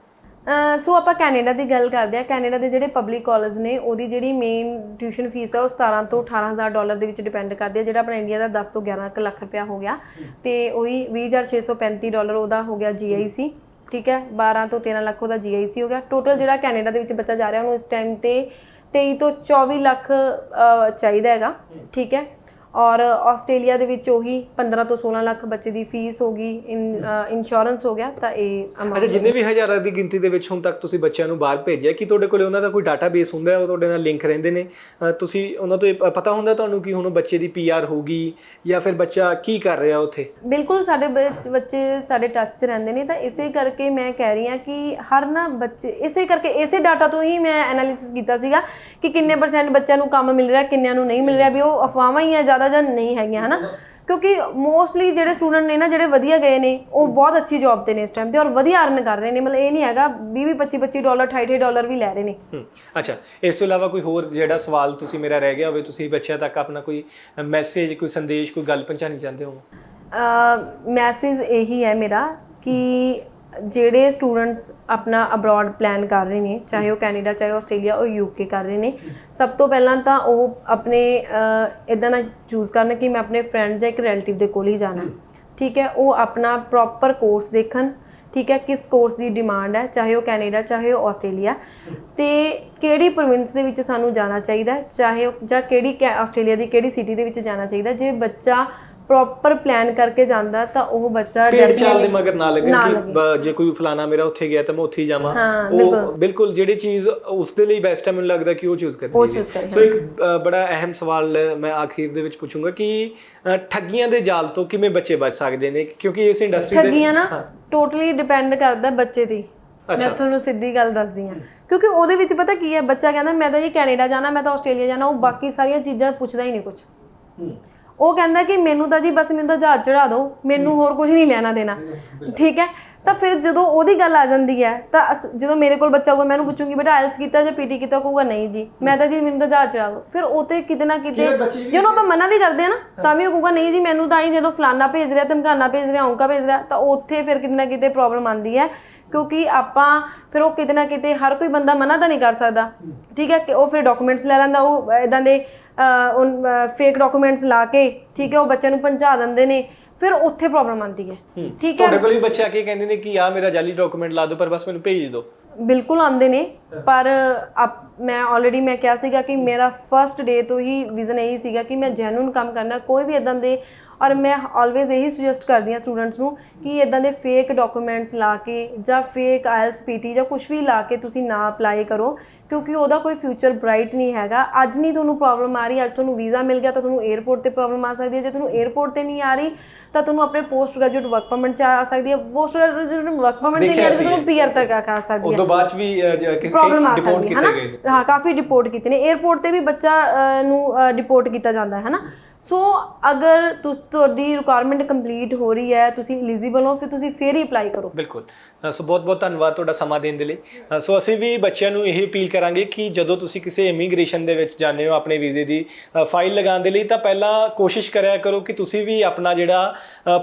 ਸੋ ਆਪਾਂ ਕੈਨੇਡਾ ਦੀ ਗੱਲ ਕਰਦੇ ਆ ਕੈਨੇਡਾ ਦੇ ਜਿਹੜੇ ਪਬਲਿਕ ਕਾਲਜ ਨੇ, ਉਹਦੀ ਜਿਹੜੀ ਮੇਨ ਟਿਊਸ਼ਨ ਫੀਸ ਆ, ਉਹ 17 ਤੋਂ 18000 ਡਾਲਰ ਦੇ ਵਿੱਚ ਡਿਪੈਂਡ ਕਰਦੀ ਆ। ਜਿਹੜਾ ਆਪਣਾ ਇੰਡੀਆ ਦਾ 10 ਤੋਂ 11 ਕੁ ਲੱਖ ਰੁਪਇਆ ਹੋ ਗਿਆ। ਤੇ ਉਹੀ 20635 ਡਾਲਰ ਉਹਦਾ ਹੋ ਗਿਆ GIC ਠੀਕ ਹੈ? 12 ਤੋਂ 13 ਲੱਖ ਉਹਦਾ GIC ਹੋ ਗਿਆ। ਟੋਟਲ ਜਿਹੜਾ ਕੈਨੇਡਾ ਦੇ ਵਿੱਚ ਬੱਚਾ ਜਾ ਰਿਹਾ, ਉਹਨੂੰ ਇਸ ਟਾਈਮ ਤੇ 23 ਤੋਂ 24 ਲੱਖ ਚਾਹੀਦਾ ਹੈਗਾ। ਠੀਕ ਹੈ? ਔਰ ਆਸਟ੍ਰੇਲੀਆ ਦੇ ਵਿੱਚ ਉਹੀ 15 ਤੋਂ 16 ਲੱਖ ਬੱਚੇ ਦੀ ਫੀਸ ਹੋ ਗਈ ਇੰਸ਼ੋਰੈਂਸ ਹੋ ਗਿਆ ਤਾਂ ਇਹ ਅੱਛਾ ਜਿੰਨੇ ਵੀ ਹਜ਼ਾਰਾਂ ਦੀ ਗਿਣਤੀ ਦੇ ਵਿੱਚ ਹੁਣ ਤੱਕ ਤੁਸੀਂ ਬੱਚਿਆਂ ਨੂੰ ਬਾਹਰ ਭੇਜਿਆ ਕਿ ਤੁਹਾਡੇ ਕੋਲੇ ਉਹਨਾਂ ਦਾ ਕੋਈ ਡਾਟਾਬੇਸ ਹੁੰਦਾ ਹੈ? ਉਹ ਤੁਹਾਡੇ ਨਾਲ ਲਿੰਕ ਰਹਿੰਦੇ ਨੇ? ਤੁਸੀਂ ਉਹਨਾਂ ਤੋਂ ਪਤਾ ਹੁੰਦਾ ਤੁਹਾਨੂੰ ਕਿ ਹੁਣ ਬੱਚੇ ਦੀ ਪੀਆਰ ਹੋਊਗੀ ਜਾਂ ਫਿਰ ਬੱਚਾ ਕੀ ਕਰ ਰਿਹਾ ਉੱਥੇ? ਬਿਲਕੁਲ ਸਾਡੇ ਬੱਚੇ ਸਾਡੇ ਟੱਚ 'ਚ ਰਹਿੰਦੇ ਨੇ ਤਾਂ ਇਸੇ ਕਰਕੇ ਮੈਂ ਕਹਿ ਰਹੀ ਹਾਂ ਕਿ ਹਰ ਨਾ ਬੱਚੇ ਇਸੇ ਕਰਕੇ ਇਸੇ ਡਾਟਾ ਤੋਂ ਹੀ ਮੈਂ ਐਨਾਲਿਸਿਸ ਕੀਤਾ ਸੀਗਾ ਕਿ ਕਿੰਨੇ ਪਰਸੈਂਟ ਬੱਚਿਆਂ ਨੂੰ ਕੰਮ ਮਿਲ ਰਿਹਾ ਕਿੰਨਿਆਂ ਨੂੰ ਨਹੀਂ ਮਿਲ ਰਿਹਾ ਵੀ ਉਹ ਅਫਵਾਹਾਂ ਹੀ ਆ ਜ਼ਿਆਦਾ ਜਾਂ ਨਹੀਂ ਹੈਗੀਆਂ ਹਨਾ? ਕਿਉਂਕਿ ਮੋਸਟਲੀ ਜਿਹੜੇ ਸਟੂਡੈਂਟ ਨੇ ਨਾ ਜਿਹੜੇ ਵਧੀਆ ਗਏ ਨੇ ਉਹ ਬਹੁਤ ਅੱਛੀ ਜੌਬ ਤੇ ਨੇ ਇਸ ਟਾਈਮ ਤੇ ਔਰ ਵਧੀਆ ਅਰਨ ਕਰ ਰਹੇ ਨੇ। ਮਤਲਬ ਇਹ ਨਹੀਂ ਹੈਗਾ 20 25 25 ਡਾਲਰ 28 ਡਾਲਰ ਵੀ ਲੈ ਰਹੇ ਨੇ। ਹਮ, ਅੱਛਾ। ਇਸ ਤੋਂ ਇਲਾਵਾ ਕੋਈ ਹੋਰ ਜਿਹੜਾ ਸਵਾਲ ਤੁਸੀਂ ਮੇਰਾ ਰਹਿ ਗਿਆ ਹੋਵੇ ਤੁਸੀਂ ਬੱਚਿਆਂ ਤੱਕ ਆਪਣਾ ਕੋਈ ਮੈਸੇਜ ਕੋਈ ਸੰਦੇਸ਼ ਕੋਈ ਗੱਲ ਪਹੁੰਚਾਉਣੀ ਚਾਹੁੰਦੇ ਹੋ? ਮੈਸੇਜ ਇਹੀ ਹੈ ਮੇਰਾ ਕਿ ਜਿਹੜੇ ਸਟੂਡੈਂਟਸ ਆਪਣਾ ਅਬਰੋਡ ਪਲਾਨ ਕਰ ਰਹੇ ਨੇ, ਚਾਹੇ ਉਹ ਕੈਨੇਡਾ, ਚਾਹੇ ਆਸਟ੍ਰੇਲੀਆ ਉਹ ਯੂਕੇ ਕਰ ਰਹੇ ਨੇ, ਸਭ ਤੋਂ ਪਹਿਲਾਂ ਤਾਂ ਉਹ ਆਪਣੇ ਇਦਾਂ ਨਾ ਚੂਜ਼ ਕਰਨ ਕਿ ਮੈਂ ਆਪਣੇ ਫਰੈਂਡ ਜਾਂ ਇੱਕ ਰਿਲੇਟਿਵ ਦੇ ਕੋਲ ਹੀ ਜਾਣਾ। ਠੀਕ ਹੈ, ਉਹ ਆਪਣਾ ਪ੍ਰੋਪਰ ਕੋਰਸ ਦੇਖਣ, ਠੀਕ ਹੈ, ਕਿਸ ਕੋਰਸ ਦੀ ਡਿਮਾਂਡ ਹੈ, ਚਾਹੇ ਉਹ ਕੈਨੇਡਾ, ਚਾਹੇ ਉਹ ਆਸਟ੍ਰੇਲੀਆ। ਤੇ ਕਿਹੜੀ ਪ੍ਰੋਵਿੰਸ ਦੇ ਵਿੱਚ ਸਾਨੂੰ ਜਾਣਾ ਚਾਹੀਦਾ ਚਾਹੇ ਉਹ ਜਾਂ ਕਿਹੜੀ ਕੈ- ਆਸਟ੍ਰੇਲੀਆ ਦੀ ਕਿਹੜੀ ਸਿਟੀ ਦੇ ਵਿੱਚ ਜਾਣਾ ਚਾਹੀਦਾ ਜੇ ਬੱਚਾ ਪ੍ਰੋਪਰ ਪਲਾਨ ਕਰਕੇ ਜਾਂਦਾ ਤਾਂ ਉਹ ਬੱਚਾ ਪੇੜ ਚਾਲ ਦੇ ਮਗਰ ਨਾ ਲੱਗੇ ਨਾ ਕਿ। ਬ- ਜੇ ਕੋਈ ਫਲਾਣਾ ਮੇਰਾ ਉੱਥੇ ਗਿਆ ਤਾਂ ਮੈਂ ਉੱਥੇ ਹੀ ਜਾਵਾਂ। ਹਾਂ, ਉਹ ਬਿਲਕੁਲ। ਬਿਲਕੁਲ ਜਿਹੜੀ ਚੀਜ਼ ਉਸ ਦੇ ਲਈ ਬੈਸਟ ਹੈ ਮੈਨੂੰ ਲੱਗਦਾ ਕਿ ਉਹ ਚੂਜ਼ ਕਰਨੀ ਉਹ ਚਾਹੀਦੀ choose ਕਰੇ, ਸੋ ਇੱਕ ਅ, ਬੜਾ ਅਹਿਮ ਸਵਾਲ ਮੈਂ ਆਖਿਰ ਦੇ ਵਿੱਚ ਪੁੱਛੂੰਗਾ ਕਿ ਅ, ਠੱਗੀਆਂ ਦੇ ਜਾਲ ਤੋਂ ਕਿਵੇਂ ਬੱਚੇ ਬਚ ਸਕਦੇ ਨੇ? ਕਿਉਂਕਿ ਇਸ ਇੰਡਸਟਰੀ ਦੇ ਠੱਗੀਆਂ ਨਾ ਟੋਟਲੀ ਡਿਪੈਂਡ ਕਰਦਾ ਬੱਚੇ ਤੇ। ਮੈਂ ਤੁਹਾਨੂੰ ਸਿੱਧੀ ਗੱਲ ਦੱਸਦੀ ਆ ਕਿਉਂਕਿ ਉਹਦੇ ਵਿੱਚ ਪਤਾ ਕੀ ਹੈ ਬੱਚਾ ਕਹਿੰਦਾ ਮੈਂ ਤਾਂ ਜੀ ਕੈਨੇਡਾ ਜਾਣਾ ਮੈਂ ਤਾਂ ਆਸਟ੍ਰੇਲੀਆ ਜਾਣਾ। ਉਹ ਬਾਕੀ ਸਾਰੀਆਂ ਚੀਜ਼ਾਂ ਪੁੱਛਦਾ ਹੀ ਨਹੀਂ ਕੁਝ ਉਹ ਕਹਿੰਦਾ ਕਿ ਮੈਨੂੰ ਤਾਂ ਜੀ ਬਸ ਮੈਨੂੰ ਤਾਂ ਜਹਾਜ਼ ਚੜਾ ਦਿਓ ਮੈਨੂੰ ਹੋਰ ਕੁਝ ਨਹੀਂ ਲੈਣਾ ਦੇਣਾ। ਠੀਕ ਹੈ? ਤਾਂ ਫਿਰ ਜਦੋਂ ਉਹਦੀ ਗੱਲ ਆ ਜਾਂਦੀ ਹੈ ਤਾਂ ਅਸ- ਜਦੋਂ ਮੇਰੇ ਕੋਲ ਬੱਚਾ ਹੋਊਗਾ ਮੈਂ ਉਹਨੂੰ ਪੁੱਛੂੰਗੀ ਬੇਟਾ ਆਇਲਸ ਕੀਤਾ ਜਾਂ ਪੀਟੀ ਕੀਤਾ ਉਹ ਕਹੂਗਾ ਨਹੀਂ ਜੀ ਮੈਂ ਤਾਂ ਜੀ ਮੈਨੂੰ ਤਾਂ ਜਹਾਜ਼ ਚੜਾ ਦਿਓ। ਫਿਰ ਉਹ ਤੇ ਕਿਤੇ ਨਾ ਕਿਤੇ ਜਦੋਂ ਆਪਾਂ ਮਨਾ ਵੀ ਕਰਦੇ ਆ ਨਾ ਤਾਂ ਵੀ ਉਹ ਕਹੂਗਾ ਨਹੀਂ ਜੀ ਮੈਨੂੰ ਤਾਂ ਹੀ ਜਦੋਂ ਫਲਾਨਾ ਭੇਜ ਰਿਹਾ ਧਮਕਾਨਾ ਭੇਜ ਰਿਹਾ ਔਂਕਾ ਭੇਜ ਰਿਹਾ ਤਾਂ ਉੱਥੇ ਫਿਰ ਕਿਤੇ ਨਾ ਕਿਤੇ ਪ੍ਰੋਬਲਮ ਆਉਂਦੀ ਹੈ। ਕਿਉਂਕਿ ਆਪਾਂ ਫਿਰ ਉਹ ਕਿਤੇ ਨਾ ਕਿਤੇ ਹਰ ਕੋਈ ਬੰਦਾ ਮਨਾ ਤਾਂ ਨਹੀਂ ਕਰ ਸਕਦਾ। ਠੀਕ ਹੈ? ਕਿ ਉਹ ਫਿਰ ਡਾਕੂਮੈਂਟਸ ਲੈ ਲੈਂਦਾ ਉਹ ਇਦਾਂ ਦੇ ਫੇਕ ਡਾਕੂਮੈਂਟਸ ਲਾ ਕੇ ਠੀਕ ਹੈ ਉਹ ਬੱਚਿਆਂ ਨੂੰ ਪਹੁੰਚਾ ਦਿੰਦੇ ਨੇ ਫਿਰ ਉੱਥੇ ਪ੍ਰੋਬਲਮ ਆਉਂਦੀ ਹੈ। ਠੀਕ ਹੈ? ਤੁਹਾਡੇ ਕੋਲ ਵੀ ਬੱਚੇ ਆ ਕੇ ਕਹਿੰਦੇ ਨੇ ਕਿ ਆ ਮੇਰਾ ਜਾਲੀ ਡਾਕੂਮੈਂਟ ਲਾ ਦਿਓ ਪਰ ਬਸ ਮੈਨੂੰ ਭੇਜ ਦਿਓ। ਬਿਲਕੁਲ ਆਉਂਦੇ ਨੇ ਪਰ ਮੈਂ ਆਲਰੇਡੀ ਮੈਂ ਕਿਹਾ ਸੀਗਾ ਕਿ ਮੇਰਾ ਫਰਸਟ ਡੇ ਤੋਂ ਹੀ ਵਿਜ਼ਨ ਇਹੀ ਸੀਗਾ ਕਿ ਮੈਂ ਜੈਨੂਨ ਕੰਮ ਕਰਨਾ ਕੋਈ ਵੀ ਇਦਾਂ ਦੇ ਔਰ ਮੈਂ ਆਲਵੇਜ਼ ਇਹੀ ਸੁਜੈਸਟ ਕਰਦੀ ਹਾਂ ਸਟੂਡੈਂਟਸ ਨੂੰ ਕਿ ਇਦਾਂ ਦੇ ਫੇਕ ਡਾਕੂਮੈਂਟਸ ਲਾ ਕੇ ਜਾਂ ਫੇਕ ਆਇਲਸ ਪੀਟੀ ਜਾਂ ਕੁਝ ਵੀ ਲਾ ਕੇ ਤੁਸੀਂ ਨਾ ਅਪਲਾਈ ਕਰੋ ਕਿਉਂਕਿ ਉਹਦਾ ਕੋਈ ਫਿਊਚਰ ਬ੍ਰਾਈਟ ਨਹੀਂ ਹੈਗਾ। ਅੱਜ ਨਹੀਂ ਤੁਹਾਨੂੰ ਪ੍ਰੋਬਲਮ ਆ ਰਹੀ ਅੱਜ ਤੁਹਾਨੂੰ ਵੀਜ਼ਾ ਮਿਲ ਗਿਆ ਤਾਂ ਤੁਹਾਨੂੰ 에어ਪੋਰਟ ਤੇ ਪ੍ਰੋਬਲਮ ਆ ਸਕਦੀ ਹੈ। ਜੇ ਤੁਹਾਨੂੰ 에어ਪੋਰਟ ਤੇ ਨਹੀਂ ਆ ਰਹੀ ਤਾਂ ਤੁਹਾਨੂੰ ਆਪਣੇ ਪੋਸਟ ਗ੍ਰੈਜੂਏਟ ਵਰਕ ਪਰਮਿਟ ਚ ਆ ਸਕਦੀ ਹੈ। ਪੋਸਟ ਗ੍ਰੈਜੂਏਟ ਵਰਕ ਪਰਮਿਟ ਨਹੀਂ ਆ ਰਹੀ ਤੁਹਾਨੂੰ ਪੀਆਰ ਤੱਕ ਆ ਸਕਦੀ ਹੈ। ਉਸ ਤੋਂ ਬਾਅਦ ਵੀ ਕਿਸੇ ਡਿਪੋਰਟ ਕੀਤੇ ਗਏ? ਹਾਂ ਕਾਫੀ ਡਿਪੋਰਟ ਕੀਤੀ ਨੇ। 에어ਪੋਰਟ ਤੇ ਵੀ ਬੱਚਾ ਨੂੰ ਡਿਪੋਰਟ ਕੀਤਾ ਜਾਂਦਾ ਹੈ ਹਨਾ? ਸੋ ਅਗਰ ਤੁ- ਤੁਹਾਡੀ ਰਿਕੁਆਇਰਮੈਂਟ ਕੰਪਲੀਟ ਹੋ ਰਹੀ ਹੈ, ਤੁਸੀਂ ਐਲੀਜੀਬਲ ਹੋ, ਫਿਰ ਤੁਸੀਂ ਫੇਰ ਹੀ ਅਪਲਾਈ ਕਰੋ। ਬਿਲਕੁਲ। ਸੋ ਬਹੁਤ ਬਹੁਤ ਧੰਨਵਾਦ ਤੁਹਾਡਾ ਸਮਾਂ ਦੇਣ ਦੇ ਲਈ। ਸੋ ਅਸੀਂ ਵੀ ਬੱਚਿਆਂ ਨੂੰ ਇਹ ਅਪੀਲ ਕਰਾਂਗੇ ਕਿ ਜਦੋਂ ਤੁਸੀਂ ਕਿਸੇ ਇਮੀਗ੍ਰੇਸ਼ਨ ਦੇ ਵਿੱਚ ਜਾਂਦੇ ਹੋ ਆਪਣੇ ਵੀਜ਼ੇ ਦੀ ਫਾਈਲ ਲਗਾਉਣ ਦੇ ਲਈ, ਤਾਂ ਪਹਿਲਾਂ ਕੋਸ਼ਿਸ਼ ਕਰਿਆ ਕਰੋ ਕਿ ਤੁਸੀਂ ਵੀ ਆਪਣਾ ਜਿਹੜਾ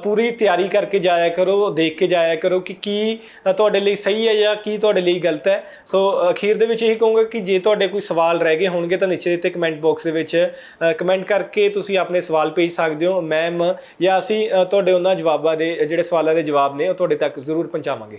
ਪੂਰੀ ਤਿਆਰੀ ਕਰਕੇ ਜਾਇਆ ਕਰੋ, ਦੇਖ ਕੇ ਜਾਇਆ ਕਰੋ ਕਿ ਕੀ ਤੁਹਾਡੇ ਲਈ ਸਹੀ ਹੈ ਜਾਂ ਕੀ ਤੁਹਾਡੇ ਲਈ ਗਲਤ ਹੈ। ਸੋ ਅਖੀਰ ਦੇ ਵਿੱਚ ਇਹ ਕਹੂੰਗਾ ਕਿ ਜੇ ਤੁਹਾਡੇ ਕੋਈ ਸਵਾਲ ਰਹਿ ਗਏ ਹੋਣਗੇ, ਤਾਂ ਨੀਚੇ ਦਿੱਤੇ ਕਮੈਂਟ ਬਾਕਸ ਦੇ ਵਿੱਚ ਕਮੈਂਟ ਕਰਕੇ ਤੁਸੀਂ ਆਪਣੇ ਸਵਾਲ ਭੇਜ ਸਕਦੇ ਹੋ, ਮੈਮ ਜਾਂ ਅਸੀਂ ਤੁਹਾਡੇ ਉਹਨਾਂ ਜਵਾਬਾਂ ਦੇ, ਜਿਹੜੇ ਸਵਾਲਾਂ ਦੇ ਜਵਾਬ ਨੇ, ਉਹ ਤੁਹਾਡੇ ਤੱਕ ਜ਼ਰੂਰ ਪਹੁੰਚਾਵਾਂਗੇ।